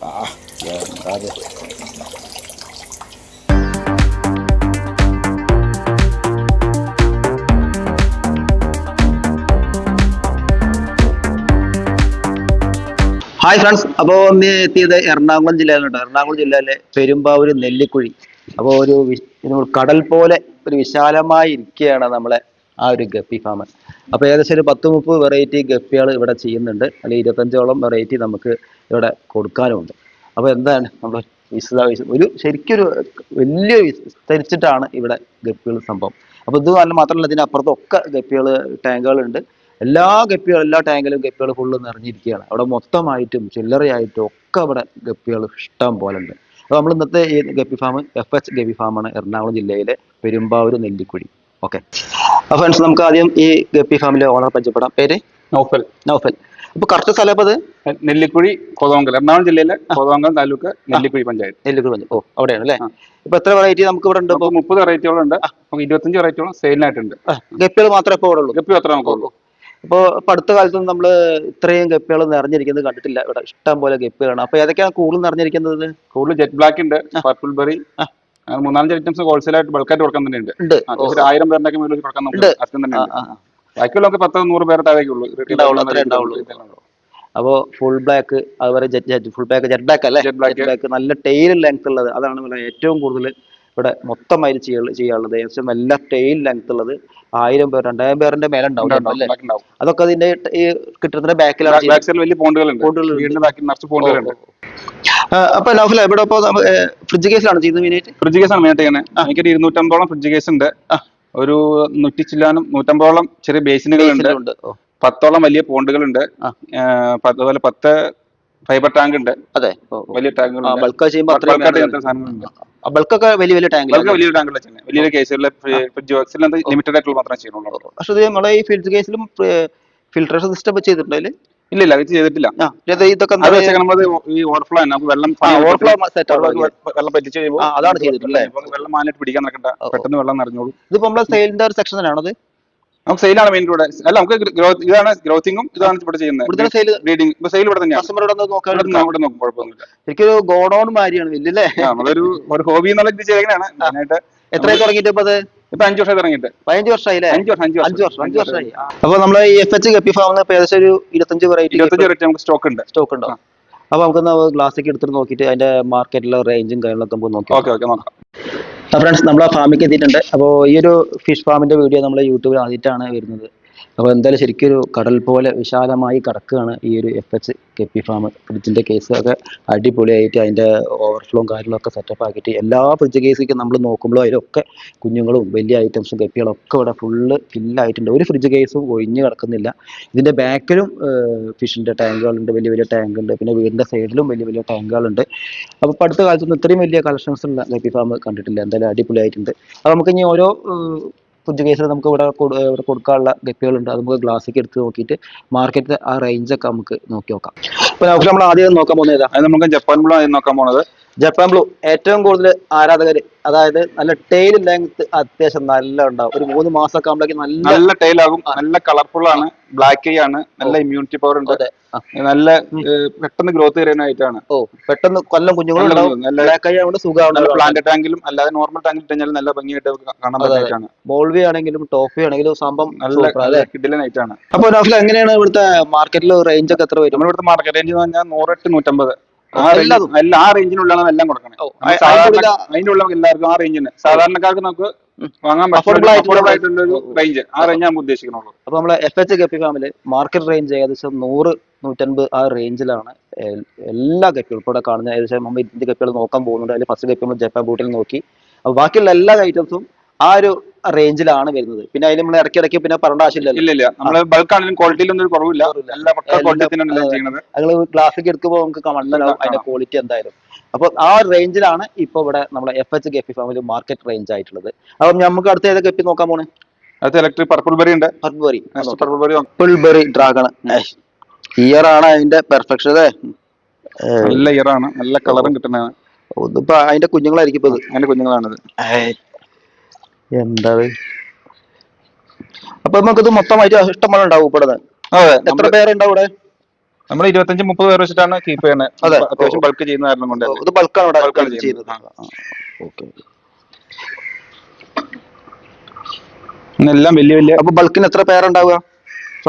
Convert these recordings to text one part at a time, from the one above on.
ja, gerade. Hi friends അപ്പോൾ ഒന്ന് എത്തിയത് എറണാകുളം ജില്ലയിലാണ് കേട്ടോ എറണാകുളം ജില്ലയിലെ പെരുമ്പാവൂർ നെല്ലിക്കുഴി അപ്പോൾ ഒരു കടൽ പോലെ ഒരു വിശാലമായി ഇരിക്കുകയാണ് നമ്മളെ ആ ഒരു ഗപ്പി ഫാം അപ്പോൾ ഏകദേശം ഒരു പത്ത് മുപ്പത് വെറൈറ്റി ഗപ്പികൾ ഇവിടെ ചെയ്യുന്നുണ്ട്. അല്ലെങ്കിൽ ഇരുപത്തഞ്ചോളം വെറൈറ്റി നമുക്ക് ഇവിടെ കൊടുക്കാനുമുണ്ട്. അപ്പോൾ എന്താണ് നമ്മൾ വിശദ ഒരു ശരിക്കൊരു വലിയ വിസ്തരിച്ചിട്ടാണ് ഇവിടെ ഗപ്പികൾ സംഭവം. അപ്പോൾ ഇത് നല്ല മാത്രമല്ല ഇതിനപ്പുറത്തൊക്കെ ഗപ്പികൾ ടാങ്കുകളുണ്ട്. എല്ലാ ഗപ്പികളും എല്ലാ ടാങ്കിലും ഗപ്പികൾ ഫുള്ള് നിറഞ്ഞിരിക്കുകയാണ്. അവിടെ മൊത്തമായിട്ടും ചില്ലറയായിട്ടും ഒക്കെ അവിടെ ഗപ്പികൾ ഇഷ്ടം പോലെ ഉണ്ട്. അപ്പോൾ നമ്മൾ ഇന്നത്തെ ഈ guppy farm F H guppy ഫാമാണ് Ernakulam ജില്ലയിലെ പെരുമ്പാവൂർ നെല്ലിക്കുഴി. ഓക്കെ അപ്പോൾ ഫ്രണ്ട്സ് നമുക്ക് ആദ്യം ഈ ഗപ്പി ഫാമിലെ ഓണർ പരിചയപ്പെടാം. പേര്? നൗഫൽ. നൗഫൽ. അപ്പൊ കറക്റ്റ് സ്ഥലം അപ്പത് അത് നെല്ലിക്കുഴി കോതമംഗലം. എറണാകുളം ജില്ലയിലെ കോതമംഗലം താലൂക്ക് നെല്ലിക്കുഴി പഞ്ചായത്ത്. നെല്ലിക്കുഴി പഞ്ചായത്ത് ഓ അവിടെയാണ് അല്ലേ? ഇപ്പൊ എത്ര വെറൈറ്റി നമുക്ക് ഇവിടെ ഉണ്ട് മുപ്പത് വെറൈറ്റികളും ഉണ്ട്. നമുക്ക് ഇരുപത്തഞ്ച് വെറൈറ്റികളും സെയിലിനായിട്ടുണ്ട് ഗപ്പികൾ മാത്രമേ ഇപ്പോൾ ഇവിടെ ഉള്ളൂ? ഗപ്പി മാത്രമേ നമുക്കുള്ളൂ അപ്പോൾ ഇപ്പൊ അടുത്ത കാലത്തൊന്നും നമ്മൾ ഇത്രയും ഗപ്പികൾ നിറഞ്ഞിരിക്കുന്നത് കണ്ടിട്ടില്ല. ഇവിടെ ഇഷ്ടം പോലെ ഗപ്പികളാണ്. അപ്പോൾ ഏതൊക്കെയാണ് കൂടുതൽ നിറഞ്ഞിരിക്കുന്നത്? കൂടുതൽ ജെറ്റ് ബ്ലാക്ക് ഉണ്ട് പർപ്പിൾ ബെറി അങ്ങനെ മൂന്നാലഞ്ച് ഐറ്റംസ് ഹോൾസെയിലായിട്ട് ബൾക്കായിട്ട് കൊടുക്കാൻ തന്നെ ഉണ്ട്. ഒരു ആയിരം പേരുടെ മേളിൽ കൊടുക്കാൻ നമുക്ക്. അർത്ഥം തന്നെ ആ, ഉണ്ട്. ആ, ആ. ബാക്കിയുള്ള നമുക്ക് പത്ത് നൂറ് പേരുടെ താഴേക്ക് ഉള്ളൂ. ഉണ്ടാവുള്ളൂ, അത്രേ അപ്പോൾ ഫുൾ ബ്ലാക്ക് അതുപോലെ jet jet full black jet black അല്ലേ? ജെറ്റ്. ബ്ലാക്ക് നല്ല ടെയിൽ ലെങ്ത് ഉള്ളത്. അതാണ് ഏറ്റവും കൂടുതൽ ഇവിടെ മൊത്തമായിട്ട് ചെയ്യാ- ചെയ്യാനുള്ളത്. ഏകദേശം നല്ല ടെയിൽ ലെങ്ത് ഉള്ളത് ആയിരം പേർ രണ്ടായിരം പേരിന്റെ മേലെ ഉണ്ടാവും അല്ലേ? അതൊക്കെ അതിന്റെ ഈ കിട്ടുന്നതിന്റെ ബാക്കിലാണ് അപ്പൊ നൗഫല ഇവിടെ ഫ്രിഡ്ജ് കേസിലാണ് ചെയ്യുന്നത് മെയിനായിട്ട് ഫ്രിഡ്ജ് കേസ് ആണ് മെയിനായിട്ട് ചെയ്യുന്നത്. എനിക്കൊരു ഇരുന്നൂറ്റമ്പതോളം ഫ്രിഡ്ജ് കേസ് ഉണ്ട്. ഒരു നൂറ്റി ചില്ലാനും നൂറ്റമ്പതോളം ചെറിയ ബേസിനുകൾ ഉണ്ട് പത്തോളം വലിയ പോണ്ടുകൾ ഉണ്ട് അതുപോലെ പത്ത് ഫൈബർ ടാങ്ക് ഉണ്ട്. അതെ. വലിയ ടാങ്കുകളുണ്ട് ബൾക്കൊക്കെ വലിയ വലിയ ടാങ്ക് വലിയ വലിയൊരു വലിയ കേസുകളിലെ ഫ്രിഡ്ജ് വർക്സിൽ ലിമിറ്റഡ് ആയിട്ടുള്ള മാത്രമേ ചെയ്യുന്നുള്ളൂ. പക്ഷേ നമ്മളെ ഈ ഫ്രിഡ്ജ് കേസിലും ഫിൽട്രേഷൻ സിസ്റ്റം ചെയ്തിട്ടുണ്ടെങ്കിൽ ചെയ്തിട്ടുണ്ട് ഇല്ല ഇല്ല അത് ചെയ്തിട്ടില്ല. ഇത് ഇതൊക്കെ അത് വെച്ചാൽ നമ്മളത് ഈ ഓവർഫ്ലോ ആണ്. നമുക്ക് വെള്ളം ഓവർഫ്ലോ സെറ്റ് വെള്ളം പറ്റിച്ച് കഴിയുമ്പോൾ അതാണ് ചെയ്തിട്ടുള്ളത്. വെള്ളം മാനായിട്ട് പിടിക്കാൻ നടക്കണ്ട. പെട്ടെന്ന് വെള്ളം നിറഞ്ഞോളൂ. ഇതിപ്പോ നമ്മളെ സെയിലിന്റെ ഒരു സെക്ഷൻ തന്നെയാണോ അത് നമുക്ക് സെയിലാണ് മെയിൻ ഇവിടെ അല്ല നമുക്ക് ഗ്രോത്ത് ഇതാണ് ഗ്രോത്തിങ്ങും ഇതാണ് ഇവിടെ ചെയ്യുന്നത്. സെയിൽ ബ്രീഡിംഗ് ഇപ്പൊ സെയിൽ ഇവിടെ തന്നെയാണ്. കസ്റ്റമർ ഇവിടെ നോക്കാൻ ഇവിടെ നോക്കും കുഴപ്പമൊന്നുമില്ല. എനിക്കൊരു ഒരു ഗോഡൌൺ മാതിരിയാണ് വലിയ നമ്മളൊരു ഒരു ഹോബി എന്നുള്ള ഇത് ചെയ്യുന്നതാണ് എത്ര തുടങ്ങിയിട്ട് ഇപ്പൊ അത്? ഇപ്പൊ അഞ്ചു വർഷം ഇറങ്ങിയിട്ട് പതിനഞ്ച് വർഷമായി അഞ്ചു വർഷം അഞ്ചു വർഷം. അഞ്ച് വർഷമായി. അപ്പൊ നമ്മളെ ഈ എഫ് എച്ച് ഗപ്പി ഫാമിന് ഇപ്പൊ ഏകദേശം ഒരു ഇരുപത്തഞ്ച് വെറൈറ്റി ഇരുപത്തഞ്ച് വെറൈറ്റി നമുക്ക് സ്റ്റോക്ക് ഉണ്ട്. സ്റ്റോക്ക് ഉണ്ടോ? അപ്പൊ നമുക്ക് ഗ്ലാസ്സിലേക്ക് എടുത്തിട്ട് നോക്കിയിട്ട് അതിന്റെ മാർക്കറ്റിലെ റേഞ്ചും കാര്യങ്ങളൊക്കെ നമുക്ക് നോക്കി ഓക്കെ ഓക്കെ നോക്കാം. ഫ്രണ്ട്സ് നമ്മൾ ആ ഫാമിലേക്ക് എത്തിയിട്ടുണ്ട്. അപ്പോൾ ഈ ഒരു ഫിഷ് ഫാമിന്റെ വീഡിയോ നമ്മൾ യൂട്യൂബിൽ ആദ്യമായിട്ടാണ് വരുന്നത്. അപ്പോൾ എന്തായാലും ശരിക്കും കടൽ പോലെ വിശാലമായി കിടക്കുകയാണ് ഈ ഒരു F H K P farm ഫ്രിഡ്ജിന്റെ case ഒക്കെ അടിപൊളിയായിട്ട് അതിന്റെ ഓവർഫ്ലോയും കാര്യങ്ങളൊക്കെ സെറ്റപ്പ് ആക്കിയിട്ട് എല്ലാ ഫ്രിഡ്ജ് കേസൊക്കെ നമ്മൾ നോക്കുമ്പോൾ അതിലൊക്കെ കുഞ്ഞുങ്ങളും വലിയ ഐറ്റംസും കെപ്പികളും ഒക്കെ ഇവിടെ ഫുള്ള് ഫില്ലായിട്ടുണ്ട് ഒരു ഫ്രിഡ്ജ് കേസും ഒഴിഞ്ഞു കിടക്കുന്നില്ല. ഇതിന്റെ ബാക്കിലും ഫിഷിന്റെ ടാങ്കുകളുണ്ട് വലിയ വലിയ ടാങ്കുണ്ട് പിന്നെ വീടിന്റെ സൈഡിലും വലിയ വലിയ ടാങ്കുകളുണ്ട് അപ്പോൾ അടുത്ത കാലത്തൊന്നും ഇത്രയും വലിയ കളക്ഷൻസ് ഉള്ള കപ്പി ഫാം കണ്ടിട്ടില്ല. എന്തായാലും അടിപൊളിയായിട്ടുണ്ട്. അപ്പോൾ നമുക്ക് ഇനി ഓരോ പുതിയ കേസിൽ നമുക്ക് ഇവിടെ ഇവിടെ കൊടുക്കാനുള്ള ഗപ്പികളുണ്ട്. അത് നമുക്ക് ഗ്ലാസ്സിലേക്ക് എടുത്ത് നോക്കിയിട്ട് മാർക്കറ്റിലെ ആ റേഞ്ചൊക്കെ നമുക്ക് നോക്കി നോക്കാം. നമുക്ക് നമ്മൾ ആദ്യം നോക്കാൻ പോകുന്നത് ഏതാ? അത് നമുക്ക് ജപ്പാൻ ബ്ലൂ ആദ്യം നോക്കാൻ പോണത് ജപ്പാൻ ബ്ലൂ ഏറ്റവും കൂടുതൽ ആരാധകർ അതായത് നല്ല ടെയിൽ ലെങ്ത് അത്യാവശ്യം നല്ല ഉണ്ടാവും. ഒരു മൂന്ന് മാസമൊക്കെ ആകുമ്പോഴേക്കും നല്ല നല്ല ടൈലാകും നല്ല കളർഫുൾ ആണ് ബ്ലാക്ക് ആണ് നല്ല ഇമ്മ്യൂണിറ്റി പവർ ഉണ്ട്. നല്ല പെട്ടെന്ന് ഗ്രോത്ത് കയറാനായിട്ടാണ് ഓ പെട്ടെന്ന് കൊല്ലം കുഞ്ഞുങ്ങളും ഉണ്ടാവും. ബ്ലാക്ക് ആയി ആവുകൊണ്ട് നല്ല സുഖമാണ് പ്ലാന്റ് ടാങ്കിലും അല്ലാതെ നോർമൽ ടാങ്കിൽ കഴിഞ്ഞാൽ നല്ല ഭംഗിയായിട്ട് കാണാൻ. ബോൾവി ആണെങ്കിലും ടോഫി ആണെങ്കിലും സംഭവം നല്ല കിഡിലനായിട്ടാണ് അപ്പൊ എങ്ങനെയാണ് ഇവിടുത്തെ മാർക്കറ്റിൽ റേഞ്ച് ഒക്കെ എത്ര വരും? ഇവിടുത്തെ മാർക്കറ്റ് റേഞ്ച് എന്ന് പറഞ്ഞാൽ നൂറ് ടു നൂറ്റമ്പത്. എല്ലാ ആ റേഞ്ചിനുള്ളിലാണ് എല്ലാം കൊടുക്കണം. ഓ, നമ്മൾ അ- സാധാരണ- അതിനുള്ളിലാ? അതിന്റെ ഉള്ളിൽ നമുക്ക് എല്ലാവർക്കും ആ റേഞ്ചിന് സാധാരണക്കാർക്ക് നമുക്ക് വാങ്ങാൻ Affordable ആയിട്ടുള്ള ഒരു റേഞ്ച് ആ റേഞ്ച് ഞാൻ ഉദ്ദേശിക്കുന്നുള്ളൂ അപ്പൊ നമ്മളെ എഫ് എച്ച് ഗപ്പി ഫാമിൽ മാർക്കറ്റ് റേഞ്ച് ഏകദേശം നൂറ് നൂറ്റൻപത് ആ റേഞ്ചിലാണ് എല്ലാ ഗപ്പികളും ഇവിടെ കാണുന്ന ഏകദേശം നമ്മൾ ഇന്ത്യ ഗപ്പികൾ നോക്കാൻ പോകുന്നുണ്ട്. അതിൽ ഫസ്റ്റ് ഗപ്പി നമ്മൾ ജപ്പാൻ ബൂട്ടിൽ നോക്കി. അപ്പൊ ബാക്കിയുള്ള എല്ലാ ഐറ്റംസും ആ ഒരു റേഞ്ചിലാണ് വരുന്നത്. പിന്നെ അതിൽ നമ്മൾ ഇടയ്ക്ക് ഇടയ്ക്ക് പിന്നെ പറയേണ്ട ആവശ്യമില്ലല്ലോ. ഇല്ല ഇല്ല നമ്മൾ ബൾക്ക് ആണെങ്കിലും ക്വാളിറ്റിയിലൊന്നും ഒരു കുറവില്ല. എല്ലാ പക്ക ക്വാളിറ്റി തന്നെയാണ്. ചെയ്യുന്നത്. ഞങ്ങൾ ഗ്ലാസ്സിക്ക് എടുക്കുമ്പോൾ നമുക്ക് മനസ്സിലാവും അതിന്റെ ക്വാളിറ്റി എന്തായാലും. അപ്പൊ ആ റേഞ്ചിലാണ് ഇപ്പൊ ഇവിടെ നമ്മുടെ എഫ് എച്ച് ഗപ്പി ഫാമിൽ മാർക്കറ്റ് റേഞ്ച് ആയിട്ടുള്ളത്. അപ്പം നമുക്ക് അടുത്ത ഏതൊക്കെ ഗപ്പി നോക്കാൻ പോണേ? അത് ഇലക്ട്രിക് പർപ്പിൾ ബെറി ഉണ്ട്. ഹർബറി പർപ്പിൾ ബെറി പിൾബെറി ഡ്രാഗൺ ഇയർ ആണ് അതിന്റെ പെർഫെക്ഷൻ നല്ല നല്ല ആണ്. നല്ല കളറും കിട്ടുന്നതാണ്. ഇതിപ്പോ അതിന്റെ കുഞ്ഞുങ്ങളായിരിക്കും ഇപ്പൊ അതിന്റെ കുഞ്ഞുങ്ങളാണിത്. എന്താ അപ്പൊ നമുക്കിത് മൊത്തമായിട്ട് ഇഷ്ടംപോലെ ഉണ്ടാവും ഇവിടെ അതെ എത്ര പേരുണ്ടാവും ഇവിടെ നമ്മൾ ഇരുപത്തഞ്ച് മുപ്പത് പേര് വെച്ചിട്ടാണ് കീപ്പ് ചെയ്യുന്നത് അതെ. അത്യാവശ്യം ബൾക്ക് ചെയ്യുന്ന കാരണം കൊണ്ട് ഇത് ബൾക്കാണ് ഇവിടെ ചെയ്യുന്നത്. ഓക്കെ. എല്ലാം വലിയ വലിയ അപ്പൊ ബൾക്കിന് എത്ര പേരുണ്ടാവുക?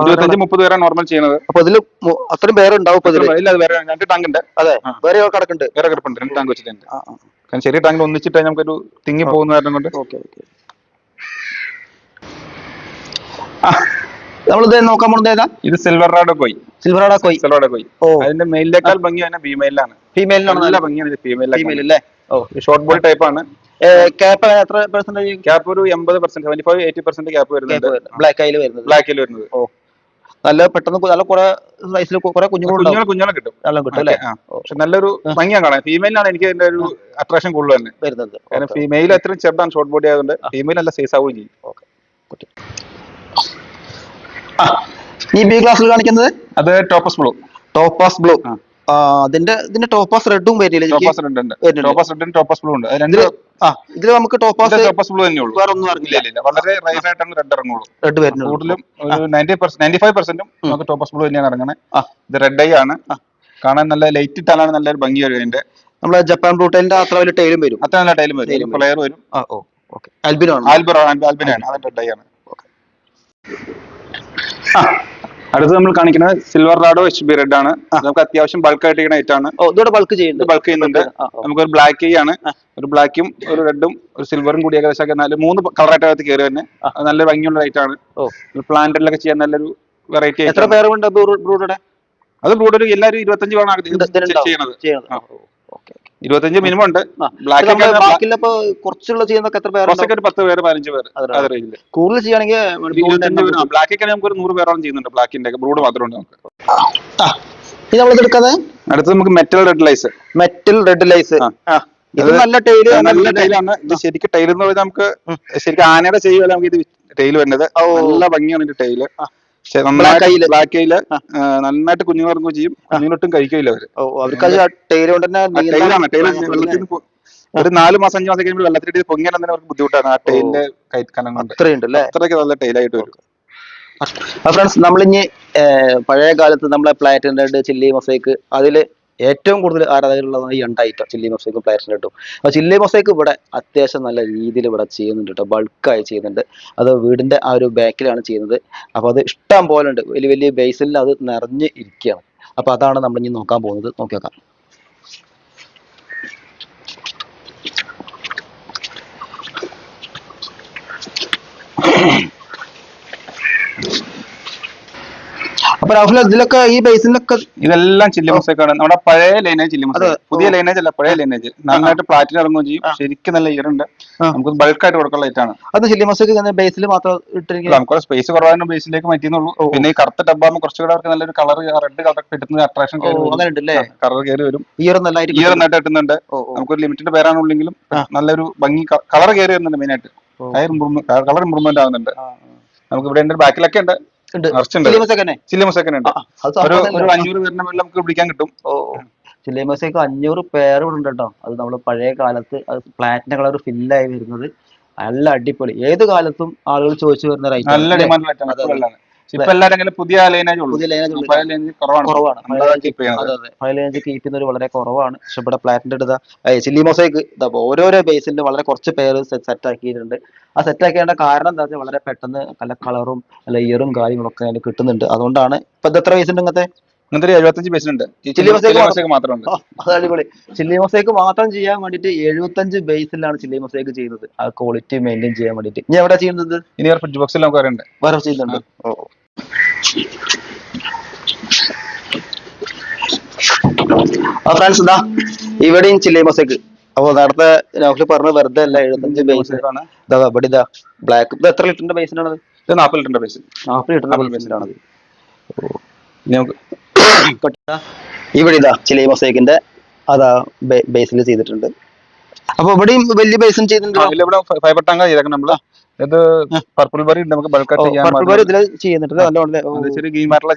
ഇരുപത്തഞ്ച് മുപ്പത് പേരാണ് നോർമൽ ചെയ്യുന്നത്. അപ്പൊ ഇതിൽ അത്രയും പേരുണ്ടാവും ഇല്ല വേറെ രണ്ട് ടാങ്ക് ഉണ്ട്. അതെ. വേറെ കിടക്കുന്നുണ്ട്. വേറെ കിടപ്പുണ്ട്. രണ്ട് ടാങ്ക് വെച്ചിട്ടുണ്ട്. കാരണം ചെറിയ ടാങ്കിൽ ഒന്നിച്ചിട്ട് നമുക്കൊരു തിങ്ങി പോകുന്ന കാരണം കൊണ്ട്. Okay okay. നമ്മളിത് നോക്കാൻ പോകുന്നത് ഏതാ? ഇത് സിൽവർ റാഡ് കോയി സിൽവറാട കോയി സിൽവർ റാഡ് കോയി ഓ. അതിന്റെ മെയിലിനേക്കാൾ ഭംഗി തന്നെ ഫീമെയിലാണ് ഫീമെയിലാണ് നല്ല ഭംഗിയാണ് ഫീമെയിൽ അല്ലേ ഓ. ഷോർട്ട് ബോഡി ടൈപ്പ് ആണ്. ക്യാപ്പ് എത്ര പെർസെന്റേജ് ക്യാപ്പ് ഒരു എൺപത് percent seventy five eighty percent cap വരുന്നുണ്ട് ബ്ലാക്ക് ആയിൽ വരുന്നത്. ബ്ലാക്കിൽ വരുന്നത്. ഓ. നല്ല പെട്ടെന്ന് നല്ല കുറെ സൈസിൽ കുറെ കുഞ്ഞുങ്ങൾ കുഞ്ഞുങ്ങളെ കിട്ടും. നല്ല കിട്ടും അല്ലേ? പക്ഷെ നല്ലൊരു ഭംഗിയാണ് കാണാൻ. ഫീമെയിലാണ് എനിക്ക് അതിന്റെ ഒരു അട്രാക്ഷൻ കൂടുതൽ തന്നെ. വരുന്നത് കാരണം ഫീമെയിൽ അത്രയും ചെറുതാണ് ഷോർട്ട് ബോഡി ആയതുകൊണ്ട് ഫീമെയിൽ നല്ല സൈസ് ആവുകയും ചെയ്യും. ഈ ബി ക്ലാസ്സിൽ കാണിക്കുന്നത്? അത് ടോപ്പസ് ബ്ലൂ ടോപ്പസ് ബ്ലൂ. അതിന്റെ ഇതിന്റെ ടോപ്പാസ് റെഡും വരില്ല? ടോപ്പസ് റെഡ് ഉണ്ട്. ടോപ്പസ് റെഡും ടോപ്പസ് ബ്ലൂ ഉണ്ട്. രണ്ട് ആ ഇതിൽ നമുക്ക് ടോപ്പാസ് ടോപ്പസ് ബ്ലൂ തന്നെ ഉള്ളൂ വേറെ ഒന്നും ഇല്ല ഇല്ല വളരെ റൈസ് ആയിട്ടാണ് റെഡ് ഇറങ്ങുള്ളൂ. റെഡ് വരുന്നത് കൂടുതലും ഒരു നയന്റി പെർസെന്റ് നയന്റി ഫൈവ് പെർസെന്റും നമുക്ക് ടോപ്പസ് ബ്ലൂ തന്നെയാണ് ഇറങ്ങുന്നത്. ആ. ഇത് റെഡ് ഐ ആണ്. കാണാൻ നല്ല ലൈറ്റ് ഇട്ടാലാണ് നല്ലൊരു ഭംഗി വരും അതിന്റെ. നമ്മളെ ജപ്പാൻ ബ്ലൂട്ടൈലിന്റെ അത്ര വലിയ ടൈലും വരും. അത്ര നല്ല ടൈലും വരും. പ്ലെയർ വരും. ഓക്കെ. ആൽബിനോ ആണ്. ആൽബറോ ആൽബിനാണ് അത് റെഡ് ഐ ആണ്. ആ. അടുത്ത് നമ്മൾ കാണിക്കുന്നത് silver Rado H B red ആണ്. നമുക്ക് അത്യാവശ്യം ബൾക്ക് ആയിട്ട് ഇരിക്കുന്ന ഐറ്റം ആണ്. ഇതോടെ ബൾക്ക് ചെയ്യുന്നുണ്ട്. ബൾക്ക് ചെയ്യുന്നുണ്ട്. നമുക്ക് ഒരു ബ്ലാക്ക് ആണ്. ഒരു ബ്ലാക്കും ഒരു റെഡും ഒരു സിൽവറും കൂടി ഏകദേശം ഒക്കെ നാല് മൂന്ന് കളറായിട്ട് അകത്ത് കയറി തന്നെ നല്ല ഭംഗിയുള്ള ഐറ്റം ആണ്. ഓ. പ്ലാന്റിലൊക്കെ ചെയ്യാൻ നല്ലൊരു വെറൈറ്റി എത്ര പേരുണ്ട് ബ്രൂഡയുടെ അത് ബ്രൂഡർ എല്ലാവരും ഇരുപത്തഞ്ച് പേരാണ് ചെയ്യണത്. ഓക്കെ. ഇരുപത്തഞ്ച് മിനിമം ഉണ്ട്. ബ്ലാക്ക് കുറച്ചുള്ള ചെയ്യുന്നൊക്കെ എത്ര കുറച്ചൊക്കെ ഒരു പത്ത് പേര് പതിനഞ്ച് പേര്. ആവറേജിൽ കൂടുതൽ ചെയ്യുകയാണെങ്കിൽ നമുക്ക് ഒരു നൂറ് പേരോളം ചെയ്യുന്നുണ്ട് ബ്ലാക്കിന്റെ ബ്രൂഡ് മാത്രമുണ്ട് നമുക്ക്. ഇത് നമ്മളിത് എടുക്കാതെ? അടുത്ത് നമുക്ക് metal red lace metal red lace ഇത് നല്ല ടൈൽ നല്ല ടൈലാണ് ഇത് ശരിക്കും ടൈൽ എന്ന് പറയുന്നത് നമുക്ക് ശരിക്കും ആനയുടെ ചെയ്യുക നമുക്ക് ഇത് ടൈൽ വരുന്നത്. നല്ല ഭംഗിയാണ് ഇതിന്റെ ടൈൽ. പക്ഷെ നന്നായിട്ട്. ബ്ലാക്ക് നന്നായിട്ട് ഇറങ്ങുകയും ചെയ്യും. കുഞ്ഞുങ്ങളൊട്ടും കഴിക്കില്ല അവർ. അവർക്ക് ടൈൽ കൊണ്ട് തന്നെ വെള്ളത്തിൽ ഒരു നാല് മാസം അഞ്ച് മാസം കഴിയുമ്പോൾ വെള്ളത്തിലിട്ട് പൊങ്ങിയാൽ തന്നെ അവർക്ക് ബുദ്ധിമുട്ടാണ് ആ ടൈലിന്റെ കൊണ്ട്. അത്രയുണ്ട് അല്ലേ അത്രയ്ക്ക് നല്ല ടൈലായിട്ട് വരും. ഫ്രണ്ട്സ് നമ്മളിഞ്ഞ് പഴയ കാലത്ത് നമ്മളെ പ്ലാറ്റിൻ റെഡ് ചില്ലി മൊസൈക്ക് അതിൽ ഏറ്റവും കൂടുതൽ ആരാധകരുള്ളത് ഈ രണ്ട് ഐറ്റം ചില്ലി മൊസൈക്ക് പ്ലാറ്റിൻ ഇട്ടു അപ്പോൾ ചില്ലി മൊസൈക്ക് ഇവിടെ അത്യാവശ്യം നല്ല രീതിയിൽ ഇവിടെ ചെയ്യുന്നുണ്ട് കേട്ടോ ബൾക്കായി ചെയ്യുന്നുണ്ട്. അത് വീടിന്റെ ആ ഒരു ബാക്കിലാണ് ചെയ്യുന്നത്. അപ്പോൾ അത് ഇഷ്ടം പോലെ ഉണ്ട്. വലിയ വലിയ ബേസിൽ അത് നിറഞ്ഞ് ഇരിക്കുകയാണ്. അപ്പോൾ അതാണ് നമ്മൾ ഇനി നോക്കാൻ പോകുന്നത്. നോക്കി നോക്കാം. രാഹുൽ അതിലൊക്കെ ഈ ബേസിലൊക്കെ ഇതെല്ലാം ചില്ലി മൊസൈക്കാണ്. നമ്മുടെ പഴയ ലൈനേജ് ചില്ലി മൊസൈക്ക്. പുതിയ ലൈനേജ് അല്ല പഴയ ലൈനേജ് നന്നായിട്ട് പ്ലാറ്റിന് ഇറങ്ങുകയും ചെയ്യും. ശരിക്കും നല്ല ഇയറുണ്ട് ഉണ്ട്. നമുക്ക് ബൾക്കായിട്ട് കൊടുക്കുന്ന ലൈറ്റ് ആണ്. അത് ചില്ലി മൊസൈക്ക് ബേസിൽ മാത്രം ഇട്ടിരിക്കുക. നമുക്ക് സ്പേസ് കുറവാണ് ബേസിലേക്ക് മാറ്റിയെന്നുള്ളൂ. പിന്നെ ഈ കറുത്ത ഡബ്ബാകുമ്പോൾ കുറച്ചുകൂടെ അവർക്ക് നല്ലൊരു കളർ റെഡ് കളർ കിട്ടുന്ന അട്രാക്ഷൻ കളർ കയറി വരും. ഇയർ നല്ലതായിട്ട് ഇയർ നന്നായിട്ട് കിട്ടുന്നുണ്ട്. നമുക്ക് ഒരു നമുക്കൊരു ലിമിറ്റഡ് പേരാണുള്ളെങ്കിലും നല്ലൊരു ഭംഗി കളർ കയറി വരുന്നുണ്ട് മെയിൻ ആയിട്ട്. ഓ. കളർ ഇമ്പ്രൂവ്മെന്റ് ആവുന്നുണ്ട്. നമുക്ക് ഇവിടെ ബാക്കിലൊക്കെ ഉണ്ട്. ഉണ്ട്. ഒരു. അഞ്ഞൂറ് പേരിന്റെ നമുക്ക് പിടിക്കാൻ കിട്ടും. അഞ്ഞൂറ് പേര് ഉണ്ട് കേട്ടോ. അത് നമ്മൾ പഴയ കാലത്ത് അത് പ്ലാറ്റിന കളർ ഫില്ലായി വരുന്നത്. നല്ല അടിപൊളി. ഏത് കാലത്തും ആളുകൾ ചോദിച്ചു വരുന്ന റൈറ്റ് നല്ല? ഡിമാൻഡ്. ഇപ്പൊ എല്ലാവരും പുതിയ ലൈനേജ് പുതിയ ലൈനേജ് ഉള്ളൂ. പഴയ ലൈനേജ് കുറവാണ്. കീപ്പ് ചെയ്യുന്നത്. വളരെ കുറവാണ്. പക്ഷെ ഇവിടെ പ്ലാറ്റിന്റെ അടുത്ത ചില്ലി മൊസൈക്ക് ഇതാ ഓരോരോ ബേസിന്റെ വളരെ കുറച്ച് പേര് സെറ്റ് ആക്കിയിട്ടുണ്ട്. ആ സെറ്റ് ആക്കേണ്ട കാരണം എന്താ വെച്ചാൽ വളരെ പെട്ടെന്ന് നല്ല കളറും ലെയറും കാര്യങ്ങളൊക്കെ അതിന് കിട്ടുന്നുണ്ട്. അതുകൊണ്ടാണ് ഇപ്പൊ ഇത് എത്ര ബേസ് ഇങ്ങനത്തെ? എഴുപത്തഞ്ച് ചില്ലി മൊസൈക്ക് മാത്രമുണ്ട്. അത് അടിപൊളി. ചില്ലി മൊസൈക്ക് മാത്രം ചെയ്യാൻ വേണ്ടിട്ട് എഴുപത്തഞ്ച് ബേസിലാണ് ചില്ലി മൊസൈക്ക് ചെയ്യുന്നത്. ആ ക്വാളിറ്റി മെയിന്റെയിൻ ചെയ്യാൻ വേണ്ടിട്ട് ഇനി എവിടെ ചെയ്യുന്നത്? ഇനി ഫ്രിഡ്ജ് ബോക്സിൽ നമുക്ക് അറിയണ്ട് വേറെ ചെയ്യുന്നുണ്ട് ഓ. ഫ്രണ്ട്സ് ഇതാ. ഇവിടെയും ചില്ലി മൊസൈക്ക് അപ്പൊ നേരത്തെ നൗഫിൽ പറഞ്ഞ വെറുതെ അല്ല എഴുപത്തഞ്ച് ബേസ് മൊസൈക്കാണ് ഇതാ ഇവിടെ ഇതാ. ബ്ലാക്ക് ഇത് എത്ര ലിറ്ററിന്റെ ബേസിനാണത് ഇത് നാൽപ്പത് ലിറ്ററിന്റെ പേസ് നാൽപ്പത് ലിറ്ററിന്റെ ബേസിനാണത് ഇവിടെ ഇതാ ചില്ലി മൊസൈക്കിന്റെ അതാ ബേസിൽ ചെയ്തിട്ടുണ്ട്. അപ്പൊ ഇവിടെയും വലിയ ബേസും ചെയ്തിട്ടുണ്ട്? ഫൈബർ ടാങ്ക ചെയ്തേക്കണം നമ്മൾ. ഇത് പർപ്പിൾ ബറി ഉണ്ട്. നമുക്ക് ബൾക്കായിട്ട് ചെയ്യാൻ പർപ്പിൾ ഇതിൽ ചെയ്യുന്നുണ്ട്. നല്ലോണം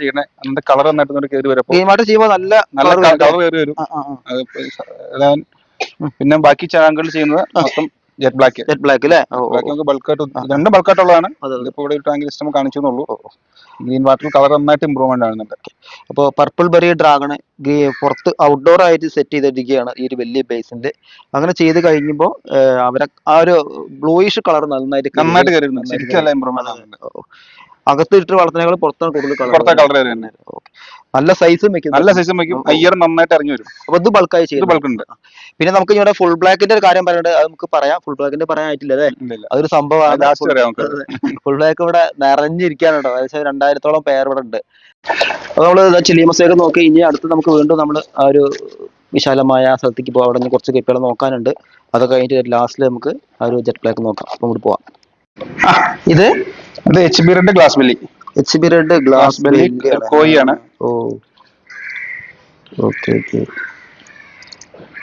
ചെയ്യണേ അതിന്റെ കളർ നന്നായിട്ട് കയറി വരും ചെയ്യുമ്പോൾ നല്ല നല്ല കളർ കയറി വരും. പിന്നെ ബാക്കി ചാങ്കൾ ചെയ്യുന്നത് മൊത്തം ജെറ്റ് ബ്ലാക്ക് ജെറ്റ് ബ്ലാക്ക് അല്ലേ നമുക്ക് ബൾക്കായിട്ട് രണ്ടും ബൾക്കായിട്ടുള്ളതാണ്. ഇതിപ്പോ ഇവിടെ ഒരു ടാങ്കിൽ സിസ്റ്റം കാണിച്ചു എന്നുള്ളൂ ഗ്രീൻ വാട്ടർ കളർ നന്നായിട്ട് ഇമ്പ്രൂവ്മെന്റ് ആണ് അപ്പോൾ പർപ്പിൾ ബെറി ഡ്രാഗൺ പുറത്ത് ഔട്ട്ഡോർ ആയിട്ട് സെറ്റ് ചെയ്തിരിക്കുകയാണ് ഈ ഒരു വലിയ ബേസിന്റെ അങ്ങനെ ചെയ്ത് കഴിയുമ്പോൾ അവരെ ആ ഒരു ബ്ലൂയിഷ് കളർ നന്നായിട്ട് നന്നായിട്ട് അകത്തിട്ട് വളർത്തുന്നേക്കാൾ പുറത്താണ് കൂടുതൽ കളർ പുറത്തെ കളർ വരുന്നുണ്ട് നല്ല സൈസും വെക്കും. നല്ല സൈസും വെക്കും. അയ്യർ നന്നായിട്ട് ഇറങ്ങി വരും. അപ്പൊ ഇത് ബൾക്കായി ചെയ്യും ബൾക്ക് ഉണ്ട്. പിന്നെ നമുക്ക് ഇവിടെ ഫുൾ ബ്ലാക്കിന്റെ ഒരു കാര്യം പറയണ്ടത് അത് നമുക്ക് പറയാം. ഫുൾ ബ്ലാക്കിന്റെ പറയാനായിട്ടില്ല അല്ലേ? ഇല്ല, ഇല്ല. അതൊരു സംഭവമാണ്. ഫുൾ ബ്ലാക്ക് ഇവിടെ നിറഞ്ഞിരിക്കാണ് കേട്ടോ. ഏകദേശം രണ്ടായിരത്തോളം പേർ ഇവിടെ ഉണ്ട്. അപ്പൊ നമ്മൾ ചില്ലിമസയൊക്കെ നോക്കി. ഇനി അടുത്ത് നമുക്ക് വീണ്ടും നമ്മൾ ആ ഒരു വിശാലമായ സ്ഥലത്തേക്ക് പോകാം അവിടെ നിന്ന് കുറച്ച് കെപ്പികൾ നോക്കാനുണ്ട്. അതൊക്കെ കഴിഞ്ഞിട്ട് ലാസ്റ്റിൽ നമുക്ക് ആ ഒരു ജെറ്റ് ബ്ലാക്ക് നോക്കാം. അപ്പം ഇങ്ങോട്ട് പോവാം. ഇത്? ഇത് H B red glass belly H B red glass belly koi ആണ്. ഓ. ഓക്കെ ഓക്കെ